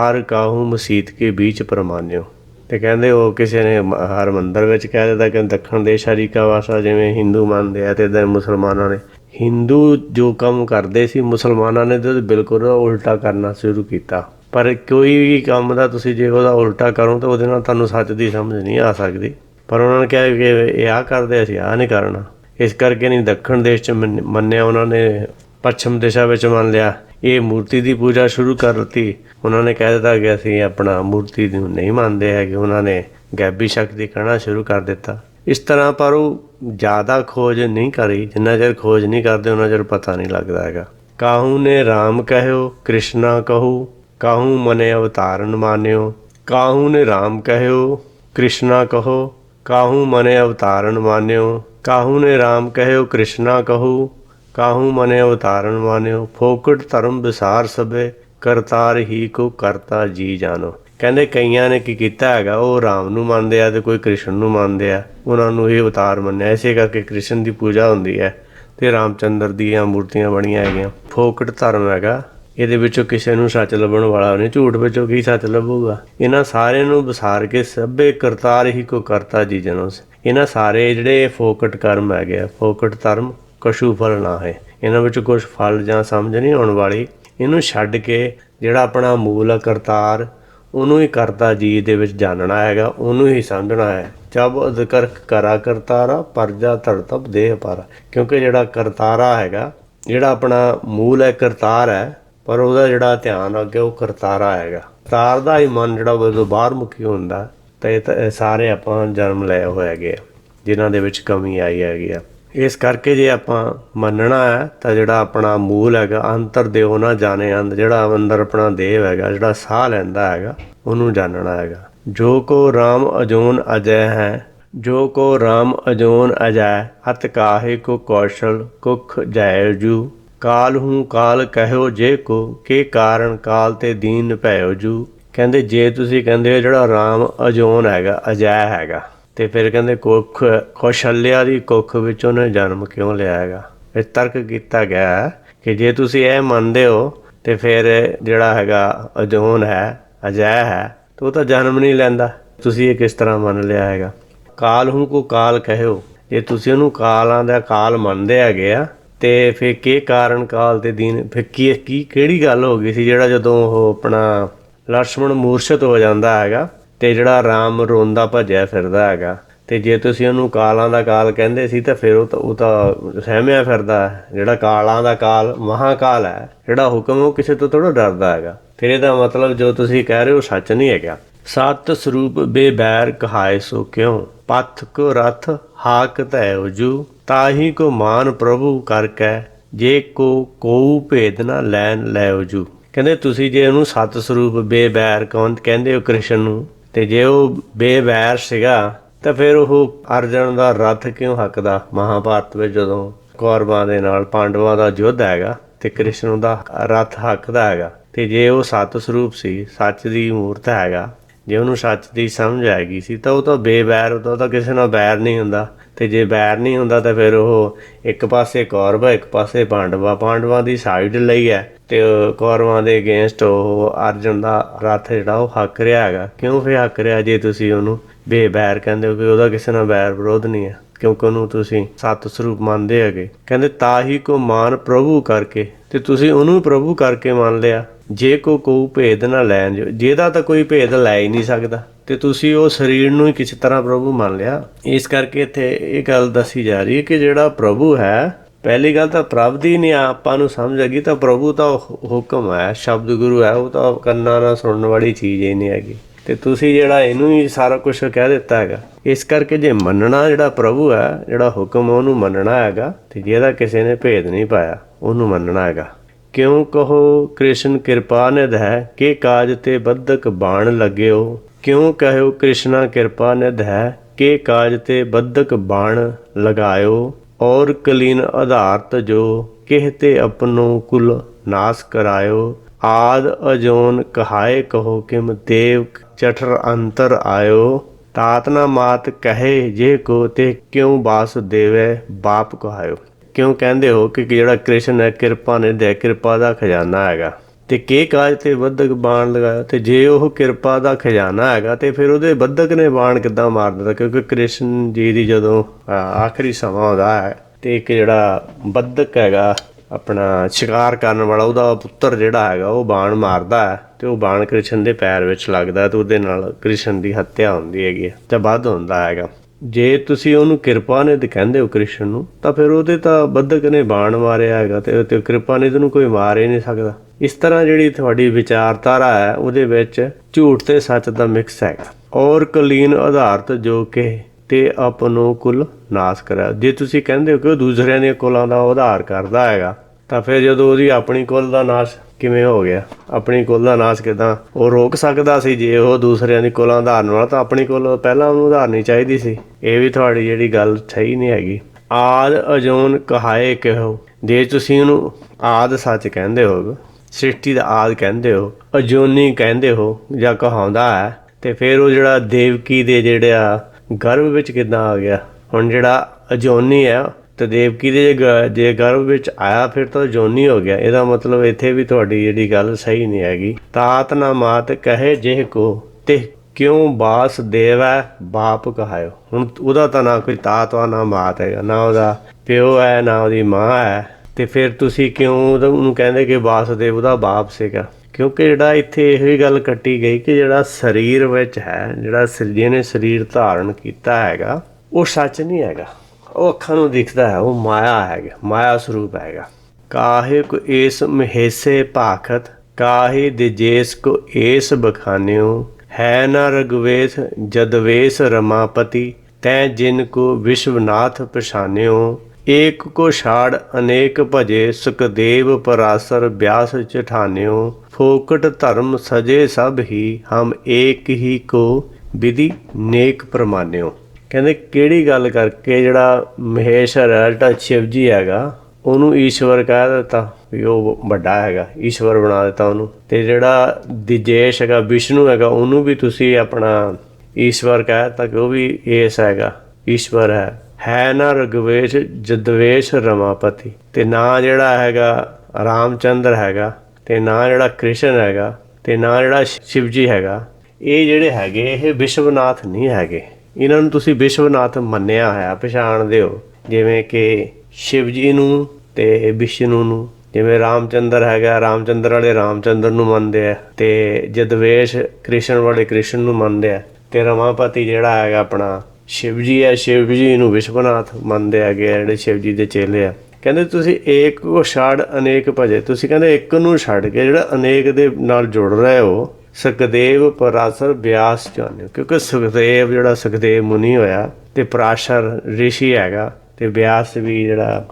ਹਰ ਕਾਹੂ ਮਸਜਿਦ ਕੇ ਵਿੱਚ ਪਰਮਾਨਿਓ ਤੇ ਕਹਿੰਦੇ, ਉਹ ਕਿਸੇ ਨੇ ਹਰ ਮੰਦਰ ਵਿੱਚ ਕਹਿ ਦਿੱਤਾ ਕਿ ਦੱਖਣ ਦੇਸ਼ ਹਰੀਕਾ ਵਾਸਾ ਜਿਵੇਂ ਹਿੰਦੂ ਮੰਨਦੇ ਆ ਤੇ ਇਦਾਂ ਮੁਸਲਮਾਨਾਂ ਨੇ। ਹਿੰਦੂ ਜੋ ਕੰਮ ਕਰਦੇ ਸੀ, ਮੁਸਲਮਾਨਾਂ ਨੇ ਤੇ ਬਿਲਕੁਲ ਉਹਦਾ ਉਲਟਾ ਕਰਨਾ ਸ਼ੁਰੂ ਕੀਤਾ। ਪਰ ਕੋਈ ਵੀ ਕੰਮ ਦਾ ਤੁਸੀਂ ਜੇ ਉਹਦਾ ਉਲਟਾ ਕਰੋ ਤਾਂ ਉਹਦੇ ਨਾਲ ਤੁਹਾਨੂੰ ਸੱਚ ਦੀ ਸਮਝ ਨਹੀਂ ਆ ਸਕਦੀ। ਪਰ ਉਹਨਾਂ ਨੇ ਕਿਹਾ ਕਿ ਇਹ ਆ ਕਰਦੇ, ਅਸੀਂ ਆ ਨਹੀਂ ਕਰਨਾ। ਇਸ ਕਰਕੇ ਨਹੀਂ ਦੱਖਣ ਦੇਸ਼ ਚ ਮੰਨ- ਮੰਨਿਆ ਉਹਨਾਂ ਨੇ, ਪੱਛਮ ਦਿਸ਼ਾ ਵਿੱਚ ਮੰਨ ਲਿਆ। ਇਹ ਮੂਰਤੀ ਦੀ ਪੂਜਾ ਸ਼ੁਰੂ ਕਰ ਦਿੱਤੀ ਉਹਨਾਂ ਨੇ ਕਹਿ ਦਿੱਤਾ ਕਿ ਅਸੀਂ ਆਪਣਾ ਮੂਰਤੀ ਨੂੰ ਨਹੀਂ ਮੰਨਦੇ ਹੈਗੇ। ਉਹਨਾਂ ਨੇ ਗੈਬੀ ਸ਼ਕਤੀ ਕਹਿਣਾ ਸ਼ੁਰੂ ਕਰ ਦਿੱਤਾ। ਇਸ ਤਰ੍ਹਾਂ ਪਰ ਉਹ ਜ਼ਿਆਦਾ ਖੋਜ ਨਹੀਂ ਕਰੀ, ਜਿੰਨਾ ਚਿਰ ਖੋਜ ਨਹੀਂ ਕਰਦੇ, ਉਹਨਾਂ ਚਿਰ ਪਤਾ ਨਹੀਂ ਲੱਗਦਾ ਹੈਗਾ। ਕਾਹੂ ਨੇ RAM ਕਹਿਓ, ਕ੍ਰਿਸ਼ਨਾ ਕਹੂ, ਕਾਹੂ ਮਨੇ ਅਵਤਾਰਨ ਮਾਨਿਓ? ਕਾਹੂ ਨੇ RAM ਕਹਿਓ, ਕ੍ਰਿਸ਼ਨਾ ਕਹੋ, ਕਾਹੂ ਮਨੇ ਅਵਤਾਰਨ ਮਾਨਿਓ? ਕਾਹੂ ਨੇ RAM ਕਹਿਓ, ਕ੍ਰਿਸ਼ਨਾ ਕਹੂ, ਕਾਹੂ ਮਨੇ ਅਵਤਾਰਨ ਮਾਨਿਓ? ਫੋਕਟ ਧਰਮ ਵਿਸਾਰ ਸਭੇ, ਕਰਤਾਰ ਹੀ ਕੋ ਕਰਤਾ ਜੀ ਜਾਣੋ ਕਹਿੰਦੇ ਕਈਆਂ ਨੇ ਕੀ ਕੀਤਾ ਹੈਗਾ, ਉਹ ਰਾਮ ਨੂੰ ਮੰਨਦੇ ਆ ਤੇ ਕੋਈ ਕ੍ਰਿਸ਼ਨ ਨੂੰ ਮੰਨਦੇ ਆ। ਉਹਨਾਂ ਨੂੰ ਇਹ ਅਵਤਾਰ ਮੰਨਿਆ, ਇਸੇ ਕਰਕੇ ਕ੍ਰਿਸ਼ਨ ਦੀ ਪੂਜਾ ਹੁੰਦੀ ਹੈ ਤੇ ਰਾਮਚੰਦਰ ਦੀਆਂ ਮੂਰਤੀਆਂ ਬਣੀਆਂ ਹੈਗੀਆਂ। ਫੋਕਟ ਧਰਮ ਹੈਗਾ, ਇਹਦੇ ਵਿੱਚੋਂ ਕਿਸੇ ਨੂੰ ਸੱਚ ਲੱਭਣ ਵਾਲਾ ਨਹੀਂ, ਝੂਠ ਵਿੱਚੋਂ ਕੀ ਸੱਚ ਲੱਭੂਗਾ? ਇਹਨਾਂ ਸਾਰਿਆਂ ਨੂੰ ਵਿਸਾਰ ਕੇ ਸਭੇ ਕਰਤਾਰ ਹੀ ਕੋ ਕਰਤਾ ਜੀ ਜਨੋ ਇਹਨਾਂ ਸਾਰੇ ਜਿਹੜੇ ਫੋਕਟ ਕਰਮ ਹੈਗੇ ਆ, ਫੋਕਟ ਧਰਮ ਕਸ਼ੂ ਫਲ ਨਾ ਹੈ। ਇਹਨਾਂ ਵਿੱਚ ਕੁਝ ਫਲ ਜਾਂ ਸਮਝ ਨਹੀਂ ਆਉਣ ਵਾਲੀ। ਇਹਨੂੰ ਛੱਡ ਕੇ ਜਿਹੜਾ ਆਪਣਾ ਮੂਲ ਆ ਕਰਤਾਰ ਉਹਨੂੰ ਹੀ ਕਰਤਾ ਜੀ ਦੇ ਵਿੱਚ ਜਾਣਨਾ ਹੈਗਾ ਉਹਨੂੰ ਹੀ ਸਮਝਣਾ ਹੈ। ਜਬ ਅਧਿਕਰ ਕਰਾ ਕਰਤਾਰਾ ਪਰਜਾ ਧਰਤਬ ਦੇਹ ਪਰ। ਕਿਉਂਕਿ ਜਿਹੜਾ ਕਰਤਾਰਾ ਹੈਗਾ ਜਿਹੜਾ ਆਪਣਾ ਮੂਲ ਹੈ ਕਰਤਾਰ ਹੈ ਪਰ ਉਹਦਾ ਜਿਹੜਾ ਧਿਆਨ ਅੱਗੇ ਉਹ ਕਰਤਾਰਾ ਹੈਗਾ। ਕਰਤਾਰ ਦਾ ਹੀ ਮਨ ਜਿਹੜਾ ਉਹ ਬਾਹਰ ਮੁਖੀ ਹੁੰਦਾ ਤਾਂ ਇਹ ਤਾਂ ਇਹ ਸਾਰੇ ਆਪਾਂ ਜਨਮ ਲਏ ਹੋਏ ਹੈਗੇ ਆ, ਜਿਨ੍ਹਾਂ ਦੇ ਵਿੱਚ ਕਮੀ ਆਈ ਹੈਗੀ ਆ। ਇਸ ਕਰਕੇ ਜੇ ਆਪਾਂ ਮੰਨਣਾ ਹੈ, ਤਾਂ ਜਿਹੜਾ ਆਪਣਾ ਮੂਲ ਹੈਗਾ, ਅੰਤਰ ਦੇਵ ਨਾ ਜਾਣੇ ਅੰਦ ਜਿਹੜਾ ਅੰਦਰ ਆਪਣਾ ਦੇਵ ਹੈਗਾ, ਜਿਹੜਾ ਸਾਹ ਲੈਂਦਾ ਹੈਗਾ, ਉਹਨੂੰ ਜਾਣਨਾ ਹੈਗਾ। ਜੋ ਕੋ RAM ਅਜੋਨ ਅਜੈ ਹੈ, ਜੋ ਕੋ RAM ਅਜੋਨ ਅਜੈ ਹਤ ਕਾਹੇ ਕੋ ਕੌਸ਼ਲ, ਕੁਖ ਜੈ ਜੂ। ਕਾਲ ਹੂੰ ਕਾਲ ਕਹਿਓ ਜੇ ਕੋ, ਕੇ ਕਾਰਨ ਕਾਲ ਤੇ ਦੀਨ ਭਇਓ ਜੂ। ਕਹਿੰਦੇ, ਜੇ ਤੁਸੀਂ ਕਹਿੰਦੇ ਹੋ ਜਿਹੜਾ RAM ਅਜੋਨ ਹੈਗਾ, ਅਜੈ ਹੈਗਾ। ਤੇ ਫਿਰ ਕਹਿੰਦੇ ਕੋਖ ਕੌਸ਼ਲਿਆ ਦੀ ਕੋਖ ਵਿੱਚ ਉਹਨੇ ਜਨਮ ਕਿਉਂ ਲਿਆ ਹੈਗਾ ਇਹ ਤਰਕ ਕੀਤਾ ਗਿਆ ਕਿ ਜੇ ਤੁਸੀਂ ਇਹ ਮੰਨਦੇ ਹੋ, ਤੇ ਫਿਰ ਜਿਹੜਾ ਹੈਗਾ ਅਜੋਨ ਹੈ, ਅਜੈ ਹੈ, ਤੇ ਉਹ ਤਾਂ ਜਨਮ ਨਹੀਂ ਲੈਂਦਾ। ਤੁਸੀਂ ਇਹ ਕਿਸ ਤਰ੍ਹਾਂ ਮੰਨ ਲਿਆ ਹੈਗਾ? ਕਾਲ ਹੁਣ ਕੋ ਕਾਲ ਕਹਿਓ। ਜੇ ਤੁਸੀਂ ਉਹਨੂੰ ਕਾਲਾਂ ਦਾ ਕਾਲ ਮੰਨਦੇ ਹੈਗੇ ਆ, ਤੇ ਫਿਰ ਕੀ ਕਾਰਨ ਕਾਲ ਤੇ ਦੀਨ, ਫਿਰ ਕੀ ਕੀ, ਕਿਹੜੀ ਗੱਲ ਹੋ ਗਈ ਸੀ ਜਿਹੜਾ ਜਦੋਂ ਉਹ ਆਪਣਾ ਲక్ష్మణ ਮੂਰਛਿਤ ਹੋ ਜਾਂਦਾ ਹੈਗਾ? ਤੇ ਜਿਹੜਾ ਰਾਮ ਰੋਂਦਾ ਭੱਜਿਆ ਫਿਰਦਾ ਹੈਗਾ, ਤੇ ਜੇ ਤੁਸੀਂ ਉਹਨੂੰ ਕਾਲਾਂ ਦਾ ਕਾਲ ਕਹਿੰਦੇ ਸੀ ਤਾਂ ਫਿਰ ਉਹ ਤਾਂ ਉਹ ਤਾਂ ਸਹਿਮਿਆ ਫਿਰਦਾ ਹੈ। ਜਿਹੜਾ ਕਾਲਾਂ ਦਾ ਕਾਲ ਮਹਾਕਾਲ ਹੈ, ਜਿਹੜਾ ਹੁਕਮ ਉਹ ਕਿਸੇ ਤੋਂ ਥੋੜਾ ਡਰਦਾ ਹੈਗਾ। ਫਿਰ ਇਹਦਾ ਮਤਲਬ ਜੋ ਤੁਸੀਂ ਕਹਿ ਰਹੇ ਹੋ ਸੱਚ ਨਹੀਂ ਹੈਗਾ। ਸਤ ਸਰੂਪ ਬੇਬੈਰ ਕਹਾਏ ਸੋ ਕਿਉ? ਪਥ ਕੋ ਰਥ ਹਾਕ ਧੈ ਉਜੂ, ਤਾਹੀ ਕੋ ਮਾਨ ਪ੍ਰਭੂ ਕਰ ਕੈ, ਜੇ ਕੋ ਕੋਉ ਭੇਦ ਨਾ ਲੈਣ ਲੈ ਉਜੂ। ਕਹਿੰਦੇ ਤੁਸੀਂ ਜੇ ਉਹਨੂੰ ਸਤ ਸਰੂਪ ਬੇਬੈਰ ਕੌਣ ਕਹਿੰਦੇ ਹੋ ਕ੍ਰਿਸ਼ਨ ਨੂੰ ਤੇ ਜੇ ਉਹ ਬੇਬੈਰ ਸੀਗਾ, ਤਾਂ ਫਿਰ ਉਹ ਅਰਜਨ ਦਾ ਰੱਥ ਕਿਉਂ ਹੱਕਦਾ? ਮਹਾਭਾਰਤ ਵਿੱਚ ਜਦੋਂ ਕੌਰਵਾਂ ਦੇ ਨਾਲ ਪਾਂਡਵਾਂ ਦਾ ਯੁੱਧ ਹੈਗਾ ਤੇ ਕ੍ਰਿਸ਼ਨ ਦਾ ਰੱਥ ਹੱਕਦਾ ਹੈਗਾ, ਤੇ ਜੇ ਉਹ ਸਤ ਸਰੂਪ ਸੀ, ਸੱਚ ਦੀ ਮੂਰਤ ਹੈਗਾ, ਜੇ ਉਹਨੂੰ ਸੱਚ ਦੀ ਸਮਝ ਆ ਗਈ ਸੀ, ਤਾਂ ਉਹ ਤਾਂ ਬੇਬੈਰ ਉਹ ਤਾਂ ਕਿਸੇ ਨਾਲ ਬੈਰ ਨਹੀਂ ਹੁੰਦਾ। ਤੇ ਜੇ ਬੈਰ ਨਹੀਂ ਹੁੰਦਾ ਤਾਂ ਫਿਰ ਉਹ ਇੱਕ ਪਾਸੇ ਕੌਰਵ ਇੱਕ ਪਾਸੇ ਪਾਂਡਵਾ। ਪਾਂਡਵਾਂ ਦੀ ਸਾਈਡ ਲਈ ਹੈ ਤੇ ਕੌਰਵਾਂ ਦੇ ਅਗੇਂਸਟ ਉਹ ਅਰਜਨ ਦਾ ਰੱਥ ਜਿਹੜਾ ਉਹ ਹੱਕ ਰਿਹਾ ਹੈਗਾ। ਕਿਉਂ ਫੇ ਹੱਕ ਰਿਹਾ ਜੇ ਤੁਸੀਂ ਉਹਨੂੰ ਬੇਬੈਰ ਕਹਿੰਦੇ ਹੋ? ਕਿ ਉਹਦਾ ਕਿਸੇ ਨਾਲ ਬੈਰ ਵਿਰੋਧ ਨਹੀਂ ਹੈ। ਕਿਉਂਕਿ ਉਹਨੂੰ ਤੁਸੀਂ ਸਤ ਸਰੂਪ ਮੰਨਦੇ ਹੈਗੇ। ਕਹਿੰਦੇ ਤਾਂ ਹੀ ਕੋ ਮਾਨ ਪ੍ਰਭੂ ਕਰਕੇ ਤੇ ਤੁਸੀਂ ਉਹਨੂੰ ਪ੍ਰਭੂ ਕਰਕੇ ਮੰਨ ਲਿਆ। ਜੇ ਕੋ ਕੋ ਭੇਦ ਨਾ ਲੈਣ ਜੋ। ਜਿਹਦਾ ਤਾਂ ਕੋਈ ਭੇਦ ਲੈ ਹੀ ਨਹੀਂ ਸਕਦਾ। ਤੇ ਤੁਸੀਂ ਉਹ ਸਰੀਰ ਨੂੰ ਹੀ ਕਿਸੇ ਤਰ੍ਹਾਂ ਪ੍ਰਭੂ ਮੰਨ ਲਿਆ। ਇਸ ਕਰਕੇ ਇੱਥੇ ਇਹ ਗੱਲ ਦੱਸੀ ਜਾ ਰਹੀ ਹੈ ਕਿ ਜਿਹੜਾ ਪ੍ਰਭੂ ਹੈ, ਪਹਿਲੀ ਗੱਲ ਤਾਂ ਪ੍ਰਭ ਦੀ ਨਹੀਂ ਆਪਾਂ ਨੂੰ ਸਮਝ ਆਗੀ ਤਾਂ ਪ੍ਰਭੂ ਤਾਂ ਹੁ- ਹੁਕਮ ਹੈ, ਸ਼ਬਦ ਗੁਰੂ ਹੈ, ਉਹ ਤਾਂ ਕੰਨਾਂ ਨਾਲ ਸੁਣਨ ਵਾਲੀ ਚੀਜ਼ ਹੀ ਨਹੀਂ ਹੈਗੀ। ਤੇ ਤੁਸੀਂ ਜਿਹੜਾ ਇਹਨੂੰ ਹੀ ਸਾਰਾ ਕੁਝ ਕਹਿ ਦਿੱਤਾ ਹੈਗਾ, ਇਸ ਕਰਕੇ ਜੇ ਮੰਨਣਾ ਜਿਹੜਾ ਪ੍ਰਭੂ ਹੈ, ਜਿਹੜਾ ਹੁਕਮ ਉਹਨੂੰ ਮੰਨਣਾ ਹੈਗਾ, ਤੇ ਜਿਹਦਾ ਕਿਸੇ ਨੇ ਭੇਦ ਨਹੀਂ ਪਾਇਆ, ਉਹਨੂੰ ਮੰਨਣਾ ਹੈਗਾ। ਕਿਉਂ ਕਹੋ ਕ੍ਰਿਸ਼ਨ ਕਿਰਪਾ ਨਿਧ ਹੈ, ਕਿ ਕਾਜ ਤੇ ਬੱਧਕ ਬਾਣ ਲੱਗਿਓ ਕਿਉਂ ਕਹਿਓ ਕ੍ਰਿਸ਼ਨਾ ਕਿਰਪਾ ਨਿਧ ਹੈ? ਕਿ ਕਾਜ ਤੇ ਬੱਧਕ ਬਾਣ ਲਗਾਇਓ? ਔਰ ਕਲੀਨ ਆਧਾਰਤ ਜੋ ਕਿਹਤੇ ਆਪਨੋ ਕੁਲ ਨਾਸ ਕਰਾਇਓ? ਆਦ ਅਜੋਨ ਕਹਾਏ ਕਹੋ ਕਿਮ ਦੇਵ ਚਠਰ ਅੰਤਰ ਆਇਓ? ਤਾਤ ਨਾ ਮਾਤ ਕਹੇ ਜੇ ਕੋ ਤੇ ਕਿਉ ਬਾਸ ਦੇਵੇ ਬਾਪ ਕਹਾਇਓ? ਕਿਉਂ ਕਹਿੰਦੇ ਹੋ ਕਿ ਜਿਹੜਾ ਕ੍ਰਿਸ਼ਨ ਹੈ ਕਿਰਪਾ ਨੇ ਦੇ ਕਿਰਪਾ ਦਾ ਖਜ਼ਾਨਾ ਹੈਗਾ। ਤੇ ਕੇ ਕਾਜ ਤੇ ਬੱਧਕ ਬਾਣ ਲਗਾਇਆ, ਤੇ ਜੇ ਉਹ ਕਿਰਪਾ ਦਾ ਖਜ਼ਾਨਾ ਹੈਗਾ, ਤੇ ਫਿਰ ਉਹਦੇ ਬੱਧਕ ਨੇ ਬਾਣ ਕਿੱਦਾਂ ਮਾਰ ਦਿੱਤਾ? ਕਿਉਂਕਿ ਕ੍ਰਿਸ਼ਨ ਜੀ ਦੀ ਜਦੋਂ ਆਖਰੀ ਸਮਾਂ ਆਉਂਦਾ ਹੈ, ਤੇ ਇੱਕ ਜਿਹੜਾ ਬੱਧਕ ਹੈਗਾ, ਆਪਣਾ ਸ਼ਿਕਾਰ ਕਰਨ ਵਾਲਾ, ਉਹਦਾ ਪੁੱਤਰ ਜਿਹੜਾ ਹੈਗਾ, ਉਹ ਬਾਣ ਮਾਰਦਾ ਹੈ, ਤੇ ਉਹ ਬਾਣ ਕ੍ਰਿਸ਼ਨ ਦੇ ਪੈਰ ਵਿੱਚ ਲੱਗਦਾ ਹੈ, ਤੇ ਉਹਦੇ ਨਾਲ ਕ੍ਰਿਸ਼ਨ ਦੀ ਹੱਤਿਆ ਹੁੰਦੀ ਹੈਗੀ ਹੈ ਤੇ ਵੱਧ ਹੁੰਦਾ ਹੈਗਾ। ਜੇ ਤੁਸੀਂ ਉਹਨੂੰ ਕਿਰਪਾ ਨੇ ਕਹਿੰਦੇ ਹੋ ਕ੍ਰਿਸ਼ਨ ਨੂੰ, ਤਾਂ ਫਿਰ ਉਹਦੇ ਤਾਂ ਬੱਧਕ ਨੇ ਬਾਣ ਮਾਰਿਆ ਹੈਗਾ, ਤੇ ਤੇ ਕਿਰਪਾ ਨੇ ਤੈਨੂੰ ਕੋਈ ਮਾਰ ਹੀ ਨਹੀਂ ਸਕਦਾ। ਇਸ ਤਰ੍ਹਾਂ ਜਿਹੜੀ ਤੁਹਾਡੀ ਵਿਚਾਰਧਾਰਾ ਹੈ, ਉਹਦੇ ਵਿੱਚ ਝੂਠ ਤੇ ਸੱਚ ਦਾ ਮਿਕਸ ਹੈਗਾ। ਔਰ ਕਲੀਨ ਆਧਾਰਤ ਜੋ ਕਿ ਤੇ ਆਪਨੋ ਕੁਲ ਨਾਸ ਕਰਿਆ। ਜੇ ਤੁਸੀਂ ਕਹਿੰਦੇ ਹੋ ਕਿ ਉਹ ਦੂਸਰਿਆਂ ਦੀਆਂ ਕੁਲਾਂ ਦਾ ਉਧਾਰ ਕਰਦਾ ਹੈਗਾ, ਤਾਂ ਫਿਰ ਜਦੋਂ ਉਹਦੀ ਆਪਣੀ ਕੁੱਲ ਦਾ ਨਾਸ਼ ਕਿਵੇਂ ਹੋ ਗਿਆ? ਆਪਣੀ ਕੁੱਲ ਦਾ ਨਾਸ਼ ਕਿਦਾਂ? ਉਹ ਰੋਕ ਸਕਦਾ ਸੀ ਜੇ ਉਹ ਦੂਸਰਿਆਂ ਦੀ ਕੁਲਾਂ ਧਾਰਨ ਵਾਲਾ ਤਾਂ ਆਪਣੀ ਕੁੱਲ ਪਹਿਲਾਂ ਉਹਨੂੰ ਉਧਾਰਨੀ ਚਾਹੀਦੀ ਸੀ। ਇਹ ਵੀ ਤੁਹਾਡੀ ਜਿਹੜੀ ਗੱਲ ਸਹੀ ਨਹੀਂ ਹੈਗੀ। ਆਦ ਅਜੋਨ ਕਹਾਏ ਕਿਹੋ। ਜੇ ਤੁਸੀਂ ਉਹਨੂੰ ਆਦ ਸੱਚ ਕਹਿੰਦੇ ਹੋ ਸ੍ਰਿਸ਼ਟੀ ਦਾ ਆਦ ਕਹਿੰਦੇ ਹੋ, ਅਜੋਨੀ ਕਹਿੰਦੇ ਹੋ ਜਾਂ ਕਹਾਉਂਦਾ ਹੈ, ਤੇ ਫਿਰ ਉਹ ਜਿਹੜਾ ਦੇਵਕੀ ਦੇ ਜਿਹੜਾ ਗਰਭ ਵਿੱਚ ਕਿਦਾਂ ਆ ਗਿਆ? ਹੁਣ ਜਿਹੜਾ ਅਜੋਨੀ ਹੈ, ਤੇ ਦੇਵਕੀ ਦੇ ਜੇ ਗ- ਗਰਭ ਵਿੱਚ ਆਇਆ, ਫਿਰ ਤਾਂ ਜੋਨੀ ਹੋ ਗਿਆ। ਇਹਦਾ ਮਤਲਬ ਇੱਥੇ ਵੀ ਤੁਹਾਡੀ ਜਿਹੜੀ ਗੱਲ ਸਹੀ ਨਹੀਂ ਹੈਗੀ। ਤਾਤ ਨਾ ਮਾਤ ਕਹੇ ਜਿਹ ਕੋ, ਤੇ ਕਿਉਂ ਬਾਸ ਦੇਵੈ ਬਾਪ ਕਹਾਇਓ? ਹੁਣ ਉਹਦਾ ਤਾਂ ਨਾ ਕੋਈ ਤਾਤਵਾ ਨਾ ਮਾਤ ਹੈਗਾ, ਨਾ ਉਹਦਾ ਪਿਓ ਹੈ, ਨਾ ਉਹਦੀ ਮਾਂ ਹੈ। ਤੇ ਫਿਰ ਤੁਸੀਂ ਕਿਉਂ ਉਹਦਾ- ਉਹਨੂੰ ਕਹਿੰਦੇ ਕਿ ਵਾਸਦੇਵ ਉਹਦਾ ਬਾਪ ਸੀਗਾ? ਕਿਉਂਕਿ ਜਿਹੜਾ ਇੱਥੇ ਇਹੋ ਹੀ ਗੱਲ ਕੱਟੀ ਗਈ ਕਿ ਜਿਹੜਾ ਸਰੀਰ ਵਿੱਚ ਹੈ, ਜਿਹੜਾ ਸ- ਜਿਹਨੇ ਸਰੀਰ ਧਾਰਨ ਕੀਤਾ ਹੈਗਾ, ਉਹ ਸੱਚ ਨਹੀਂ ਹੈਗਾ। ਉਹ ਅੱਖਾਂ ਨੂੰ ਦਿਖਦਾ ਹੈ, ਉਹ ਮਾਇਆ ਹੈਗਾ, ਮਾਇਆ ਸਰੂਪ ਹੈਗਾ। ਕਾਹੇ ਕੋ ਏਸ ਮਹੇਸੇ ਭਾਖਤ, ਕਾਹੇ ਦਿਜੇਸ ਕੋ ਏਸ ਬਖਾਨਿਓ, ਹੈ ਨਾ ਰਗਵੇਸ ਜਦਵੇਸ ਰਮਾਪਤੀ, ਤੈ ਜਿਨ ਕੋ ਵਿਸ਼ਵਨਾਥ ਪਛਾਨਿਓ। ਏਕ ਕੋ ਛਾੜ ਅਨੇਕ ਭਜੇ ਸੁਖਦੇਵ ਪਰਾਸਰ ਬਿਆਸ ਚਠਾਨਿਓ ਫੋਕਟ ਧਰਮ ਸਜੇ ਸਭ ਹੀ, ਹਮ ਏਕ ਹੀ ਕੋ ਵਿਧੀ ਨੇਕ ਪ੍ਰਮਾਨਿਓ। ਕਹਿੰਦੇ ਕਿਹੜੀ ਗੱਲ ਕਰਕੇ ਜਿਹੜਾ ਮਹੇਸ਼ਰ ਹੈ ਜਿਹੜਾ ਸ਼ਿਵ ਜੀ ਹੈਗਾ, ਉਹਨੂੰ ਈਸ਼ਵਰ ਕਹਿ ਦਿੱਤਾ ਵੀ ਉਹ ਵੱਡਾ ਹੈਗਾ, ਈਸ਼ਵਰ ਬਣਾ ਦਿੱਤਾ ਉਹਨੂੰ। ਤੇ ਜਿਹੜਾ ਦਿਜੇਸ਼ ਹੈਗਾ, ਵਿਸ਼ਨੂੰ ਹੈਗਾ, ਉਹਨੂੰ ਵੀ ਤੁਸੀਂ ਆਪਣਾ ਈਸ਼ਵਰ ਕਹਿ ਦਿੱਤਾ ਕਿ ਉਹ ਵੀ ਏਸ ਹੈਗਾ, ਈਸ਼ਵਰ ਹੈ। ਹੈ ਨਾ ਰਗਵੇਸ਼ ਜਦਵੇਸ਼ ਰਮਾਪਤੀ, ਤੇ ਨਾ ਜਿਹੜਾ ਹੈਗਾ ਰਾਮਚੰਦਰ ਹੈਗਾ, ਤੇ ਨਾ ਜਿਹੜਾ ਕ੍ਰਿਸ਼ਨ ਹੈਗਾ, ਤੇ ਨਾ ਜਿਹੜਾ ਸ਼ਿਵਜੀ ਹੈਗਾ, ਇਹ ਜਿਹੜੇ ਹੈਗੇ, ਇਹ ਵਿਸ਼ਵਨਾਥ ਨਹੀਂ ਹੈਗੇ। ਇਹਨਾਂ ਨੂੰ ਤੁਸੀਂ ਵਿਸ਼ਵਨਾਥ ਮੰਨਿਆ ਹੋਇਆ ਪਛਾਣਦੇ ਹੋ ਜਿਵੇਂ ਕਿ ਸ਼ਿਵਜੀ ਨੂੰ ਤੇ ਵਿਸ਼ਨੂੰ ਨੂੰ, ਜਿਵੇਂ ਰਾਮਚੰਦਰ ਹੈਗਾ, ਰਾਮਚੰਦਰ ਵਾਲੇ ਰਾਮਚੰਦਰ ਨੂੰ ਮੰਨਦੇ ਆ, ਤੇ ਜਦਵੇਸ਼ ਕ੍ਰਿਸ਼ਨ ਵਾਲੇ ਕ੍ਰਿਸ਼ਨ ਨੂੰ ਮੰਨਦੇ ਆ, ਤੇ ਰਮਾਪਤੀ ਜਿਹੜਾ ਹੈਗਾ ਆਪਣਾ ਸ਼ਿਵ ਜੀ ਹੈ ਸ਼ਿਵ ਜੀ ਨੂੰ ਵਿਸ਼ਵਨਾਥ ਮੰਨਦੇ ਹੈਗੇ ਆ ਜਿਹੜੇ ਸ਼ਿਵ ਜੀ ਦੇ ਚੇਲੇ ਆ। ਕਹਿੰਦੇ ਤੁਸੀਂ ਏਕ ਕੋ ਛੱਡ ਅਨੇਕ ਭਜੇ। ਤੁਸੀਂ ਕਹਿੰਦੇ ਇੱਕ ਨੂੰ ਛੱਡ ਕੇ ਜਿਹੜਾ ਅਨੇਕ ਦੇ ਨਾਲ ਜੁੜ ਰਹੇ ਹੋ, ਸੁਖਦੇਵ ਪਰਾਸਰ ਬਿਆਸ ਜਾਣਿਓ। ਕਿਉਂਕਿ ਸੁਖਦੇਵ ਜਿਹੜਾ ਸੁਖਦੇਵ ਮੁਨੀ ਹੋਇਆ ਤੇ ਪਰਾਸ਼ਰ ਰਿਸ਼ੀ ਹੈਗਾ ਤੇ ਵਿਆਸ ਵੀ ਜਿਹੜਾ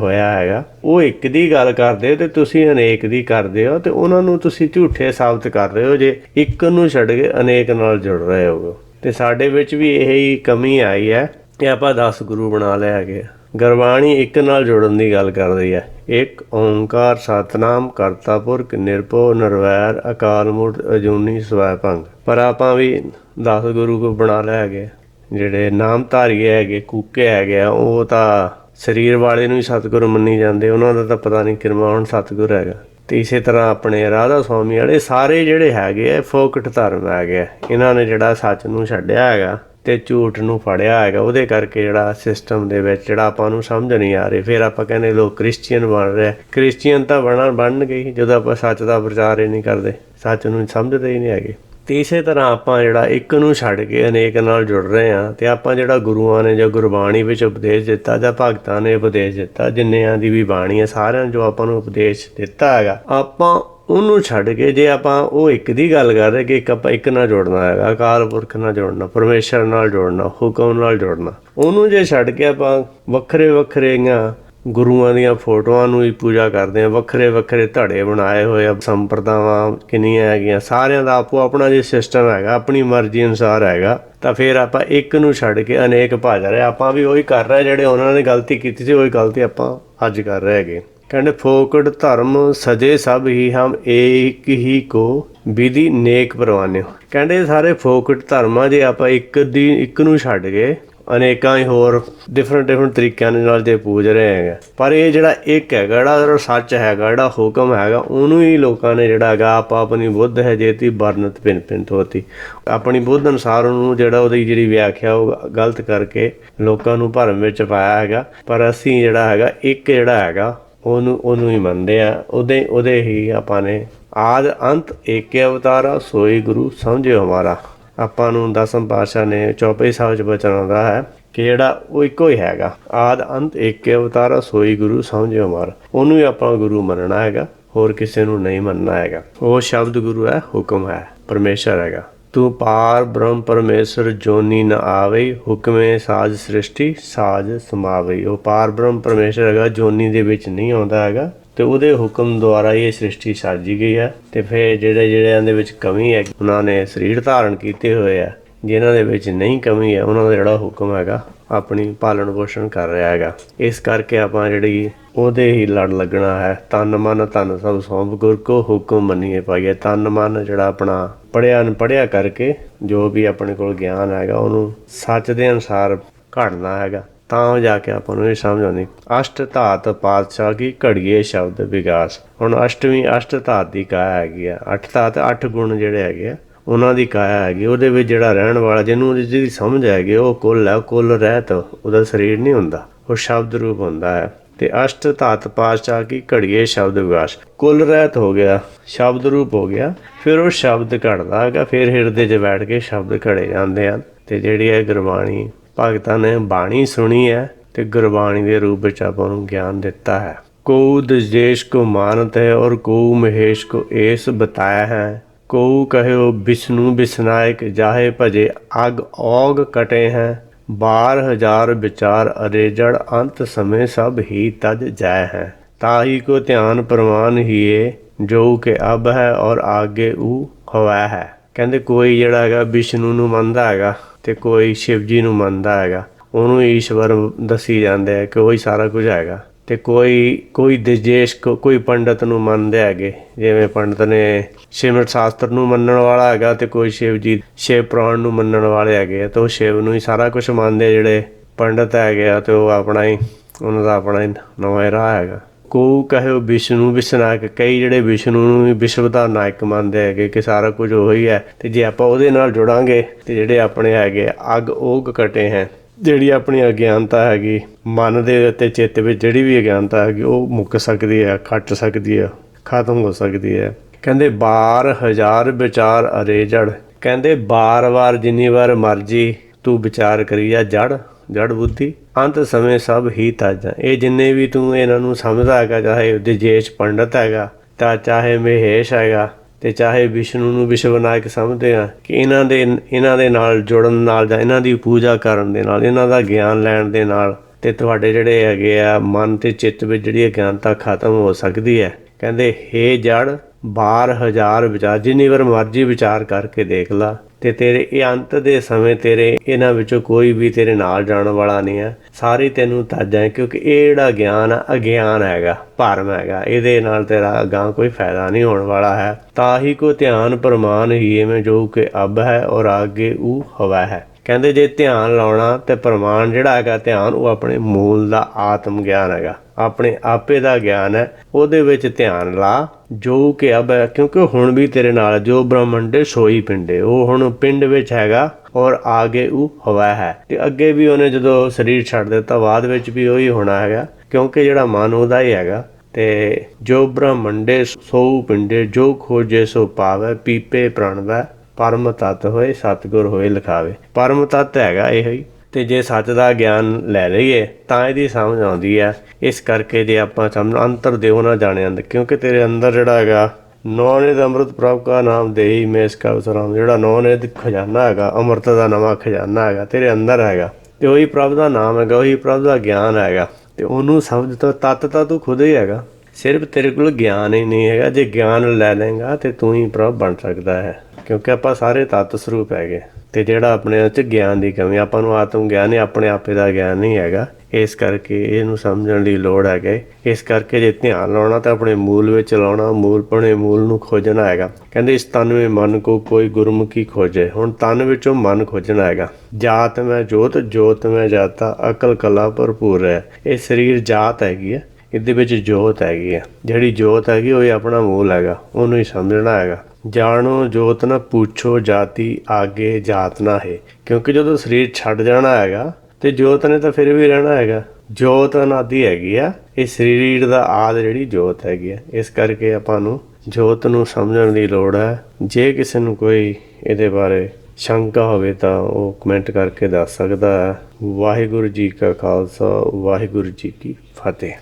ਹੋਇਆ ਹੈਗਾ, ਉਹ ਇੱਕ ਦੀ ਗੱਲ ਕਰਦੇ ਤੇ ਤੁਸੀਂ ਅਨੇਕ ਦੀ ਕਰਦੇ ਹੋ ਤੇ ਉਹਨਾਂ ਨੂੰ ਤੁਸੀਂ ਝੂਠੇ ਸਾਬਤ ਕਰ ਰਹੇ ਹੋ ਜੇ ਇੱਕ ਨੂੰ ਛੱਡ ਕੇ ਅਨੇਕ ਨਾਲ ਜੁੜ ਰਹੇ ਹੋ ਤੇ ਸਾਡੇ ਵਿੱਚ ਵੀ ਇਹ ਹੀ ਕਮੀ ਆਈ ਹੈ ਕਿ ਆਪਾਂ 10 ਗੁਰੂ ਬਣਾ ਲਿਆ ਹੈਗੇ ਆ। ਗੁਰਬਾਣੀ ਇੱਕ ਨਾਲ ਜੋੜਨ ਦੀ ਗੱਲ ਕਰਦੀ ਹੈ। ਇੱਕ ਓੰਕਾਰ ਸਤਨਾਮ ਕਰਤਾ ਪੁਰਖ ਨਿਰਭਉ ਨਿਰਵੈਰ ਅਕਾਲ ਮੂਰਤ ਅਜੂਨੀ ਸਵੈ ਭੰਗ। ਪਰ ਆਪਾਂ ਵੀ 10 ਗੁਰੂ ਕੋ ਬਣਾ ਲਿਆ ਹੈਗੇ ਜਿਹੜੇ ਨਾਮ ਧਾਰੀਏ ਹੈਗੇ ਕੂਕੇ ਹੈਗੇ ਆ, ਉਹ ਤਾਂ ਸਰੀਰ ਵਾਲੇ ਨੂੰ ਹੀ ਸਤਿਗੁਰੂ ਮੰਨੀ ਜਾਂਦੇ ਉਹਨਾਂ ਦਾ ਤਾਂ ਪਤਾ ਨਹੀਂ ਕਿਰਮਾ ਹੁਣ ਸਤਿਗੁਰ ਹੈਗਾ। ਤੇ ਇਸੇ ਤਰ੍ਹਾਂ ਆਪਣੇ ਰਾਧਾ ਸਵਾਮੀ ਵਾਲੇ, ਸਾਰੇ ਜਿਹੜੇ ਹੈਗੇ ਆ ਫੋਕਟ ਧਰਮ ਹੈਗੇ ਆ। ਇਹਨਾਂ ਨੇ ਜਿਹੜਾ ਸੱਚ ਨੂੰ ਛੱਡਿਆ ਹੈਗਾ ਤੇ ਝੂਠ ਨੂੰ ਫੜਿਆ ਹੈਗਾ, ਉਹਦੇ ਕਰਕੇ ਜਿਹੜਾ ਸਿਸਟਮ ਦੇ ਵਿੱਚ ਜਿਹੜਾ ਆਪਾਂ ਨੂੰ ਸਮਝ ਨਹੀਂ ਆ ਰਹੀ ਫਿਰ ਆਪਾਂ ਕਹਿੰਦੇ ਲੋਕ ਕ੍ਰਿਸਚੀਅਨ ਬਣ ਰਹੇ ਆ। ਕ੍ਰਿਸਚੀਅਨ ਤਾਂ ਬਣਾ ਬਣ ਗਏ ਜਦੋਂ ਆਪਾਂ ਸੱਚ ਦਾ ਪ੍ਰਚਾਰ ਹੀ ਨਹੀਂ ਕਰਦੇ ਸੱਚ ਨੂੰ ਸਮਝਦੇ ਹੀ ਨਹੀਂ ਹੈਗੇ ਤੇ ਇਸੇ ਤਰ੍ਹਾਂ ਆਪਾਂ ਜਿਹੜਾ ਇੱਕ ਨੂੰ ਛੱਡ ਕੇ ਅਨੇਕ ਨਾਲ ਜੁੜ ਰਹੇ ਆ ਤੇ ਆਪਾਂ ਜਿਹੜਾ ਗੁਰੂਆਂ ਨੇ ਜਾਂ ਗੁਰਬਾਣੀ ਵਿੱਚ ਉਪਦੇਸ਼ ਦਿੱਤਾ ਜਾਂ ਭਗਤਾਂ ਨੇ ਉਪਦੇਸ਼ ਦਿੱਤਾ, ਜਿੰਨਿਆਂ ਦੀ ਵੀ ਬਾਣੀ ਹੈ, ਸਾਰਿਆਂ ਨੇ ਜੋ ਆਪਾਂ ਨੂੰ ਉਪਦੇਸ਼ ਦਿੱਤਾ ਹੈਗਾ, ਆਪਾਂ ਉਹਨੂੰ ਛੱਡ ਕੇ ਜੇ ਆਪਾਂ ਉਹ ਇੱਕ ਦੀ ਗੱਲ ਕਰ ਰਹੇ ਕਿ ਇੱਕ ਆਪਾਂ ਇੱਕ ਨਾਲ ਜੋੜਨਾ ਹੈਗਾ, ਅਕਾਲ ਪੁਰਖ ਨਾਲ ਜੋੜਨਾ, ਪਰਮੇਸ਼ਰ ਨਾਲ ਜੋੜਨਾ, ਹੁਕਮ ਨਾਲ ਜੋੜਨਾ, ਉਹਨੂੰ ਜੇ ਛੱਡ ਕੇ ਆਪਾਂ ਵੱਖਰੇ ਵੱਖਰੇਆਂ ਗੁਰੂਆਂ ਦੀਆਂ ਫੋਟੋਆਂ ਨੂੰ ਹੀ ਪੂਜਾ ਕਰਦੇ ਆ, ਵੱਖਰੇ ਵੱਖਰੇ ਧੜੇ ਬਣਾਏ ਹੋਏ ਆ, ਸੰਪਰਦਾਵਾਂ ਕਿੰਨੀਆਂ ਹੈਗੀਆਂ, ਸਾਰਿਆਂ ਦਾ ਆਪੋ ਆਪਣਾ ਜੇ ਸਿਸਟਮ ਹੈਗਾ, ਆਪਣੀ ਮਰਜ਼ੀ ਅਨੁਸਾਰ ਹੈਗਾ, ਤਾਂ ਫਿਰ ਆਪਾਂ ਇੱਕ ਨੂੰ ਛੱਡ ਕੇ ਅਨੇਕ ਭਜ ਰਹੇ ਆਪਾਂ ਵੀ ਉਹੀ ਕਰ ਰਹੇ ਜਿਹੜੇ ਉਹਨਾਂ ਨੇ ਗਲਤੀ ਕੀਤੀ ਸੀ, ਉਹੀ ਗਲਤੀ ਆਪਾਂ ਅੱਜ ਕਰ ਰਹੇ ਹੈਗੇ। ਕਹਿੰਦੇ, ਫੋਕਟ ਧਰਮ ਸਜੇ ਸਭ ਹੀ ਹਮ ਏਕ ਹੀ ਕੋ ਵਿਧੀ ਨੇਕ ਪਰਵਾਨਿਓ। ਕਹਿੰਦੇ ਸਾਰੇ ਫੋਕਟ ਧਰਮਾਂ ਜੇ ਆਪਾਂ ਇੱਕ ਦੀ, ਇੱਕ ਨੂੰ ਛੱਡ ਕੇ ਅਨੇਕਾਂ ਹੀ ਹੋਰ ਡਿਫਰੈਂਟ ਡਿਫਰੈਂਟ ਤਰੀਕਿਆਂ ਦੇ ਨਾਲ ਜੇ ਪੂਜ ਰਹੇ ਹੈਗੇ ਪਰ ਇਹ ਜਿਹੜਾ ਇੱਕ ਹੈਗਾ, ਜਿਹੜਾ ਜਿਹੜਾ ਸੱਚ ਹੈਗਾ, ਜਿਹੜਾ ਹੁਕਮ ਹੈਗਾ, ਉਹਨੂੰ ਹੀ ਲੋਕਾਂ ਨੇ ਜਿਹੜਾ ਹੈਗਾ, ਆਪ ਆਪਣੀ ਬੁੱਧ ਹੈ ਜੇਤੀ ਵਰਨਤ ਪਿੰਨ ਪਿੰਨ ਹੋਤੀ ਆਪਣੀ ਬੁੱਧ ਅਨੁਸਾਰ ਉਹਨੂੰ ਜਿਹੜਾ ਉਹਦੀ ਜਿਹੜੀ ਵਿਆਖਿਆ, ਉਹ ਗਲਤ ਕਰਕੇ ਲੋਕਾਂ ਨੂੰ ਭਰਮ ਵਿੱਚ ਪਾਇਆ ਹੈਗਾ। ਪਰ ਅਸੀਂ ਜਿਹੜਾ ਹੈਗਾ, ਇੱਕ ਜਿਹੜਾ ਹੈਗਾ, ਉਹਨੂੰ ਉਹਨੂੰ ਹੀ ਮੰਨਦੇ ਆ। ਉਹਦੇ ਉਹਦੇ ਹੀ ਆਪਾਂ ਨੇ ਆਦ ਅੰਤ ਏਕੇ ਅਵਤਾਰਾ, ਸੋਈ ਗੁਰੂ ਸਮਝਿਓ ਹਮਾਰਾ। ਆਪਾਂ ਨੂੰ ਦਸਮ ਪਾਤਸ਼ਾਹ ਨੇ ਚੌਪਈ ਸਾਹਿਬ ਚ ਬਚਨ ਹੈ ਕਿ ਜਿਹੜਾ ਉਹ ਇੱਕੋ ਹੀ ਹੈਗਾ। ਆਦ ਅੰਤ ਏਕੇ ਅਵਤਾਰਾ ਸੋਈ ਗੁਰੂ ਸਮਝਿਓ ਮਾਰ। ਉਹਨੂੰ ਹੀ ਆਪਾਂ ਗੁਰੂ ਮੰਨਣਾ ਹੈਗਾ, ਹੋਰ ਕਿਸੇ ਨੂੰ ਨਹੀਂ ਮੰਨਣਾ ਹੈਗਾ। ਉਹ ਸ਼ਬਦ ਗੁਰੂ ਹੈ, ਹੁਕਮ ਹੈ, ਪਰਮੇਸ਼ਰ ਹੈਗਾ। ਤੂੰ ਪਾਰ ਬ੍ਰਹਮ ਪਰਮੇਸ਼ਰ, ਜੋਨੀ ਨ ਆਵੇ ਹੁਕਮੇ ਸਾਜ ਸ੍ਰਿਸ਼ਟੀ, ਸਾਜ ਸਮਾਵੇ ਉਹ ਪਾਰ ਬ੍ਰਹਮ ਪਰਮੇਸ਼ਰ ਹੈਗਾ, ਜੋਨੀ ਦੇ ਵਿੱਚ ਨਹੀਂ ਆਉਂਦਾ ਹੈਗਾ। ਤੇ ਉਹਦੇ ਹੁਕਮ ਦੁਆਰਾ ਇਹ ਸ੍ਰਿਸ਼ਟੀ ਸਾਜੀ ਗਈ ਹੈ ਤੇ ਫਿਰ ਜਿਹੜੇ ਜਿਹੜਿਆਂ ਦੇ ਵਿੱਚ ਕਮੀ ਹੈ, ਉਹਨਾਂ ਨੇ ਸਰੀਰ ਧਾਰਨ ਕੀਤੇ ਹੋਏ ਆ। ਜਿਨ੍ਹਾਂ ਦੇ ਵਿੱਚ ਨਹੀਂ ਕਮੀ ਹੈ, ਉਹਨਾਂ ਦਾ ਜਿਹੜਾ ਹੁਕਮ ਹੈਗਾ, ਆਪਣੀ ਪਾਲਣ ਪੋਸ਼ਣ ਕਰ ਰਿਹਾ ਹੈਗਾ। ਇਸ ਕਰਕੇ ਆਪਾਂ ਜਿਹੜੀ ਉਹਦੇ ਹੀ ਲੜ ਲੱਗਣਾ ਹੈ। ਤਨ ਮਨ ਧਨ ਸਭ ਸੌਂਪ ਗੁਰ ਕੋ ਹੁਕਮ ਮੰਨੀਏ ਪਾਈਏ ਤਨ ਮਨ ਜਿਹੜਾ ਆਪਣਾ ਪੜਿਆ ਅਨਪੜਿਆ ਕਰਕੇ ਜੋ ਵੀ ਆਪਣੇ ਕੋਲ ਗਿਆਨ ਹੈਗਾ, ਉਹਨੂੰ ਸੱਚ ਦੇ ਅਨਸਾਰ ਘੜਨਾ ਹੈਗਾ। ਤਾਂ ਜਾ ਕੇ ਆਪਾਂ ਨੂੰ ਇਹ ਸਮਝ ਆਉਂਦੀ, ਅਸ਼ਟ ਧਾਤ ਪਾਤਸ਼ਾਹ ਕੀ ਘੜੀਏ ਸ਼ਬਦ ਵਿਕਾਸ ਹੁਣ ਅਸ਼ਟਵੀਂ ਅਸ਼ਟ ਧਾਤ ਦੀ ਕਾਇਆ ਹੈਗੀ ਆ, ਅੱਠ ਧਾਤ, ਅੱਠ ਗੁਣ ਜਿਹੜੇ ਹੈਗੇ ਆ, ਉਹਨਾਂ ਦੀ ਕਾਇਆ ਹੈਗੀ, ਉਹਦੇ ਵਿੱਚ ਜਿਹੜਾ ਰਹਿਣ ਵਾਲਾ, ਜਿਹਨੂੰ ਜਿਹਦੀ ਸਮਝ ਹੈਗੀ, ਉਹ ਕੁੱਲ ਹੈ ਕੁੱਲ ਰਹਿਤ, ਉਹਦਾ ਸਰੀਰ ਨਹੀਂ ਹੁੰਦਾ, ਉਹ ਸ਼ਬਦ ਰੂਪ ਹੁੰਦਾ ਹੈ। ਤੇ ਅਸ਼ਟ ਧਾਤ ਪਾਤਸ਼ਾਹ ਕੀ ਘੜੀਏ ਸ਼ਬਦ ਵਿਕਾਸ ਕੁੱਲ ਰਹਿਤ ਹੋ ਗਿਆ, ਸ਼ਬਦ ਰੂਪ ਹੋ ਗਿਆ, ਫਿਰ ਉਹ ਸ਼ਬਦ ਘੜਦਾ ਹੈਗਾ, ਫਿਰ ਹਿਰਦੇ 'ਚ ਬੈਠ ਕੇ ਸ਼ਬਦ ਘੜੇ ਜਾਂਦੇ ਹਨ। ਤੇ ਜਿਹੜੀ ਹੈ ਗੁਰਬਾਣੀ ਭਗਤਾਂ ਨੇ ਬਾਣੀ ਸੁਣੀ ਹੈ ਤੇ ਗੁਰਬਾਣੀ ਦੇ ਰੂਪ ਵਿੱਚ ਆਪਾਂ ਨੂੰ ਗਿਆਨ ਦਿੱਤਾ ਹੈ। ਕੋ ਦਜੇਸ਼ ਕੋ ਮਾਨਤ ਹੈ ਔਰ ਕੋ ਮਹੇਸ਼ ਕੋ ਏਸ ਬਤਾਇਆ ਹੈ। ਕੋ ਕਹਿਓ ਵਿਸ਼ਨੂੰ ਵਿਸਨਾਇਕ ਜਾਹੇ ਭਜੇ ਅਗ ਔਗ ਕਟੇ ਹੈ। ਬਾਰ ਹਜ਼ਾਰ ਵਿਚਾਰ ਅਰੇਜੜ ਅੰਤ ਸਮੇ ਸਭ ਹੀ ਤਜ ਜਾਏ ਹੈ। ਤਾਹੀ ਕੋ ਧਿਆਨ ਪ੍ਰਮਾਨ ਹੀਏ ਜੋ ਕਿ ਅਬ ਹੈ ਔਰ ਆਗੇ ਉਹ ਹੋਇਆ ਹੈ। ਕਹਿੰਦੇ ਕੋਈ ਜਿਹੜਾ ਹੈਗਾ ਵਿਸ਼ਨੂੰ ਨੂੰ ਮੰਨਦਾ ਹੈਗਾ। ਤੇ ਕੋਈ ਸ਼ਿਵ ਜੀ ਨੂੰ ਮੰਨਦਾ ਹੈਗਾ, ਉਹਨੂੰ ਈਸ਼ਵਰ ਦੱਸੀ ਜਾਂਦੇ ਹੈ ਕਿ ਉਹ ਹੀ ਸਾਰਾ ਕੁਝ ਹੈਗਾ। ਤੇ ਕੋਈ ਕੋਈ ਦਜੇਸ਼ ਕੋਈ ਪੰਡਤ ਨੂੰ ਮੰਨਦੇ ਹੈਗੇ, ਜਿਵੇਂ ਪੰਡਤ ਨੇ ਸ਼ਿਵ ਸ਼ਾਸਤਰ ਨੂੰ ਮੰਨਣ ਵਾਲਾ ਹੈਗਾ ਤੇ ਕੋਈ ਸ਼ਿਵ ਜੀ ਸ਼ਿਵ ਪੁਰਾਣ ਨੂੰ ਮੰਨਣ ਵਾਲੇ ਹੈਗੇ ਆ, ਤੇ ਉਹ ਸ਼ਿਵ ਨੂੰ ਹੀ ਸਾਰਾ ਕੁਝ ਮੰਨਦੇ ਆ ਜਿਹੜੇ ਪੰਡਤ ਹੈਗੇ ਆ, ਤੇ ਉਹ ਆਪਣਾ ਹੀ, ਉਹਨਾਂ ਦਾ ਆਪਣਾ ਹੀ ਨਵਾਂ ਹੀ ਰਾਹ ਹੈਗਾ। ਕੋ ਕਹਿਓ ਵਿਸ਼ਨੂੰ ਵਿਸ਼ਨਾਇਕ, ਕਈ ਜਿਹੜੇ ਵਿਸ਼ਨੂੰ ਨੂੰ ਵਿਸ਼ਵ ਦਾ ਨਾਇਕ ਮੰਨਦੇ ਹੈਗੇ ਕਿ ਸਾਰਾ ਕੁਝ ਉਹੀ ਹੈ। ਤੇ ਜੇ ਆਪਾਂ ਉਹਦੇ ਨਾਲ ਜੁੜਾਂਗੇ, ਤੇ ਜਿਹੜੇ ਆਪਣੇ ਹੈਗੇ ਅਗ ਓਗ ਕਟੇ ਹੈ। ਜਿਹੜੀ ਆਪਣੀ ਅਗਿਆਨਤਾ ਹੈਗੀ, ਮਨ ਦੇ ਅਤੇ ਚਿੱਤ ਵਿੱਚ ਜਿਹੜੀ ਵੀ ਅਗਿਆਨਤਾ ਹੈਗੀ, ਉਹ ਮੁੱਕ ਸਕਦੀ ਹੈ ਕੱਟ ਸਕਦੀ ਹੈ, ਖਤਮ ਹੋ ਸਕਦੀ ਹੈ। ਕਹਿੰਦੇ ਬਾਰ ਹਜ਼ਾਰ ਵਿਚਾਰ ਅਰੇਜੜ ਕਹਿੰਦੇ ਬਾਰ-ਵਾਰ ਜਿੰਨੀ ਵਾਰ ਮਰਜ਼ੀ ਤੂੰ ਵਿਚਾਰ ਕਰੀ ਜਾ ਜੜ। ਜੜ ਬੁੱਧੀ, ਅੰਤ ਸਮੇਂ ਸਭ ਹੀ ਤਾਜਾ ਇਹ ਜਿੰਨੇ ਵੀ ਤੂੰ ਇਹਨਾਂ ਨੂੰ ਸਮਝਦਾ ਹੈਗਾ, ਚਾਹੇ ਦਜੇਸ਼ ਪੰਡਤ ਹੈਗਾ, ਤਾਂ ਚਾਹੇ ਮਹੇਸ਼ ਹੈਗਾ, ਤੇ ਚਾਹੇ ਵਿਸ਼ਨੂੰ ਨੂੰ ਵਿਸ਼ਵ ਨਾਇਕ ਸਮਝਦੇ ਆ, ਕਿ ਇਹਨਾਂ ਦੇ ਇਹਨਾਂ ਦੇ ਨਾਲ ਜੁੜਨ ਨਾਲ ਜਾਂ ਇਹਨਾਂ ਦੀ ਪੂਜਾ ਕਰਨ ਦੇ ਨਾਲ, ਇਹਨਾਂ ਦਾ ਗਿਆਨ ਲੈਣ ਦੇ ਨਾਲ, ਤੇ ਤੁਹਾਡੇ ਜਿਹੜੇ ਹੈਗੇ ਆ, ਮਨ ਤੇ ਚਿੱਤ ਵਿੱਚ ਜਿਹੜੀ ਅਗਿਆਨਤਾ ਖਤਮ ਹੋ ਸਕਦੀ ਹੈ। ਕਹਿੰਦੇ, ਹੇ ਜੜ, ਬਾਰ ਹਜ਼ਾਰ ਵਿਚਾਰ, ਜਿੰਨੀ ਵਾਰ ਮਰਜ਼ੀ ਵਿਚਾਰ ਕਰਕੇ ਦੇਖ ਲਾ। ਤੇ ਤੇਰੇ ਇਹ ਅੰਤ ਦੇ ਸਮੇਂ ਤੇਰੇ ਇਹਨਾਂ ਵਿੱਚੋਂ ਕੋਈ ਵੀ ਤੇਰੇ ਨਾਲ ਜਾਣ ਵਾਲਾ ਨਹੀਂ ਹੈ। ਸਾਰੇ ਤੈਨੂੰ ਤਾਜਾ ਹੈ, ਕਿਉਂਕਿ ਇਹ ਜਿਹੜਾ ਗਿਆਨ ਆ, ਅਗਿਆਨ ਹੈਗਾ, ਭਰਮ ਹੈਗਾ, ਇਹਦੇ ਨਾਲ ਤੇਰਾ ਅਗਾਂ ਕੋਈ ਫਾਇਦਾ ਨਹੀਂ ਹੋਣ ਵਾਲਾ ਹੈ। ਤਾਂ ਹੀ ਕੋ ਧਿਆਨ ਪ੍ਰਮਾਨ ਹੀ ਐਵੇਂ ਜੋ ਕਿ ਅਬ ਹੈ ਔਰ ਆਗੇ ਉਹ ਹਵਾ ਹੈ। ਕਹਿੰਦੇ ਜੇ ਧਿਆਨ ਲਾਉਣਾ ਤੇ ਪ੍ਰਮਾਣ ਜਿਹੜਾ ਹੈਗਾ, ਧਿਆਨ ਉਹ ਆਪਣੇ ਮੂਲ ਦਾ ਆਤਮ ਗਿਆਨ ਹੈਗਾ। ਆਪਣੇ ਆਪੇ ਦਾ ਗਿਆਨ ਹੈ, ਉਹਦੇ ਵਿੱਚ ਧਿਆਨ ਲਾ, ਜੋ ਕਿ ਅਬ ਕਿਉਂਕਿ ਹੁਣ ਵੀ ਤੇਰੇ ਨਾਲ ਜੋ ਬ੍ਰਹਮੰਡੇ ਸੋਈ ਪਿੰਡੇ ਉਹ ਹੁਣ ਪਿੰਡ ਵਿੱਚ ਹੈਗਾ ਔਰ ਆਗੇ ਉਹ ਹਵਾ ਹੈ। ਤੇ ਅੱਗੇ ਵੀ ਉਹਨੇ ਜਦੋਂ ਸਰੀਰ ਛੱਡ ਦਿੱਤਾ, ਬਾਅਦ ਵਿੱਚ ਵੀ ਉਹੀ ਹੋਣਾ ਹੈਗਾ, ਕਿਉਂਕਿ ਜਿਹੜਾ ਮਨ ਉਹਦਾ ਹੀ ਹੈਗਾ। ਤੇ ਜੋ ਬ੍ਰਹਮੰਡੇ ਸੋ ਪਿੰਡੇ ਜੋ ਖੋਜੇ ਸੋ ਪਾਵੇ, ਪੀਪੇ ਪ੍ਰਣਵੈ ਪਰਮ ਤਤ ਹੋਏ, ਸਤਿਗੁਰ ਹੋਏ ਲਿਖਾਵੇ। ਪਰਮ ਤਤ ਹੈਗਾ ਇਹ ਹੀ। ਤੇ ਜੇ ਸੱਚ ਦਾ ਗਿਆਨ ਲੈ ਲਈਏ, ਤਾਂ ਇਹਦੀ ਸਮਝ ਆਉਂਦੀ ਹੈ। ਇਸ ਕਰਕੇ ਜੇ ਆਪਾਂ ਸਮਝ ਅੰਤਰ ਦੇਵ ਨਾ ਜਾਣੇ ਅੰਦਰ, ਕਿਉਂਕਿ ਤੇਰੇ ਅੰਦਰ ਜਿਹੜਾ ਹੈਗਾ, ਨੌ ਨਿਧ ਅੰਮ੍ਰਿਤ ਪ੍ਰਭ ਕਾ ਨਾਮ ਦੇਈ ਮੈਂ ਇਸ ਕਾ ਉਸਰਾਮ, ਜਿਹੜਾ ਨੌ ਨਿਧ ਖਜ਼ਾਨਾ ਹੈਗਾ, ਅੰਮ੍ਰਿਤ ਦਾ ਨਵਾਂ ਖਜ਼ਾਨਾ ਹੈਗਾ, ਤੇਰੇ ਅੰਦਰ ਹੈਗਾ। ਤੇ ਉਹੀ ਪ੍ਰਭ ਦਾ ਨਾਮ ਹੈਗਾ, ਉਹੀ ਪ੍ਰਭ ਦਾ ਗਿਆਨ ਹੈਗਾ। ਤੇ ਉਹਨੂੰ ਸਮਝ ਤਾਂ ਤਤ ਤਾਂ ਤੂੰ ਖੁਦ ਹੀ ਹੈਗਾ। ਸਿਰਫ ਤੇਰੇ ਕੋਲ ਗਿਆਨ ਹੀ ਨਹੀਂ ਹੈਗਾ, ਜੇ ਗਿਆਨ ਲੈ ਲੇਗਾ ਤੇ ਤੂੰ ਹੀ ਪ੍ਰਭ ਬਣ ਸਕਦਾ ਹੈ। ਕਿਉਂਕਿ ਆਪਾਂ ਸਾਰੇ ਤਤ ਸਰੂਪ ਹੈਗੇ। ਤੇ ਜਿਹੜਾ ਆਪਣੇ ਚ ਗਿਆਨ ਦੀ ਕਮੀ, ਆਪਾਂ ਨੂੰ ਆਤਮ ਗਿਆਨ ਹੈ ਆਪਣੇ ਆਪੇ ਦਾ ਗਿਆਨ ਨਹੀਂ ਹੈਗਾ। ਇਸ ਕਰਕੇ ਇਹਨੂੰ ਸਮਝਣ ਦੀ ਲੋੜ ਹੈਗੇ। ਇਸ ਕਰਕੇ ਜੇ ਧਿਆਨ ਲਾਉਣਾ ਤਾਂ ਆਪਣੇ ਮੂਲ ਵਿੱਚ ਲਾਉਣਾ, ਮੂਲ ਪਣੇ ਮੂਲ ਨੂੰ ਖੋਜਣਾ ਹੈਗਾ। ਕਹਿੰਦੇ ਇਸ ਤਨ ਵਿੱਚ ਮਨ ਕੋ ਕੋਈ ਗੁਰਮੁਖੀ ਖੋਜੇ। ਹੁਣ ਤਨ ਵਿੱਚੋਂ ਮਨ ਖੋਜਣਾ ਹੈਗਾ। ਜਾਤ ਮੈਂ ਜੋਤ ਜੋਤ ਮੈਂ ਜਾਤਾ, ਅਕਲ ਕਲਾ ਭਰਪੂਰ ਹੈ। ਇਹ ਸਰੀਰ ਜਾਤ ਹੈਗੀ ਹੈ। ਇਹਦੇ ਵਿੱਚ ਜੋਤ ਹੈਗੀ ਹੈ। ਜਿਹੜੀ ਜੋਤ ਹੈਗੀ, ਉਹ ਹੀ ਆਪਣਾ ਮੂਲ ਹੈਗਾ। ਉਹਨੂੰ ਹੀ ਸਮਝਣਾ ਹੈਗਾ। ਜਾਣੋ, ਜੋਤ ਨਾ ਪੁੱਛੋ ਜਾਤੀ ਆਗੇ ਜਾਤ ਨਾ ਹੈ ਕਿਉਂਕਿ ਜਦੋਂ ਸਰੀਰ ਛੱਡ ਜਾਣਾ ਹੈਗਾ, ਤੇ ਜੋਤ ਨੇ ਤਾਂ ਫਿਰ ਵੀ ਰਹਿਣਾ ਹੈਗਾ। ਜੋਤ ਅਨਾਦੀ ਹੈਗੀ ਆ, ਇਹ ਸਰੀਰ ਦਾ ਆਦ ਜਿਹੜੀ ਜੋਤ ਹੈਗੀ ਆ। ਇਸ ਕਰਕੇ ਆਪਾਂ ਨੂੰ ਜੋਤ ਨੂੰ ਸਮਝਣ ਦੀ ਲੋੜ ਹੈ। ਜੇ ਕਿਸੇ ਨੂੰ ਕੋਈ ਇਹਦੇ ਬਾਰੇ ਸ਼ੰਕਾ ਹੋਵੇ ਤਾਂ ਉਹ ਕਮੈਂਟ ਕਰਕੇ ਦੱਸ ਸਕਦਾ ਹੈ। ਵਾਹਿਗੁਰੂ ਜੀ ਕਾ ਖਾਲਸਾ, ਵਾਹਿਗੁਰੂ ਜੀ ਕੀ ਫਤਿਹ।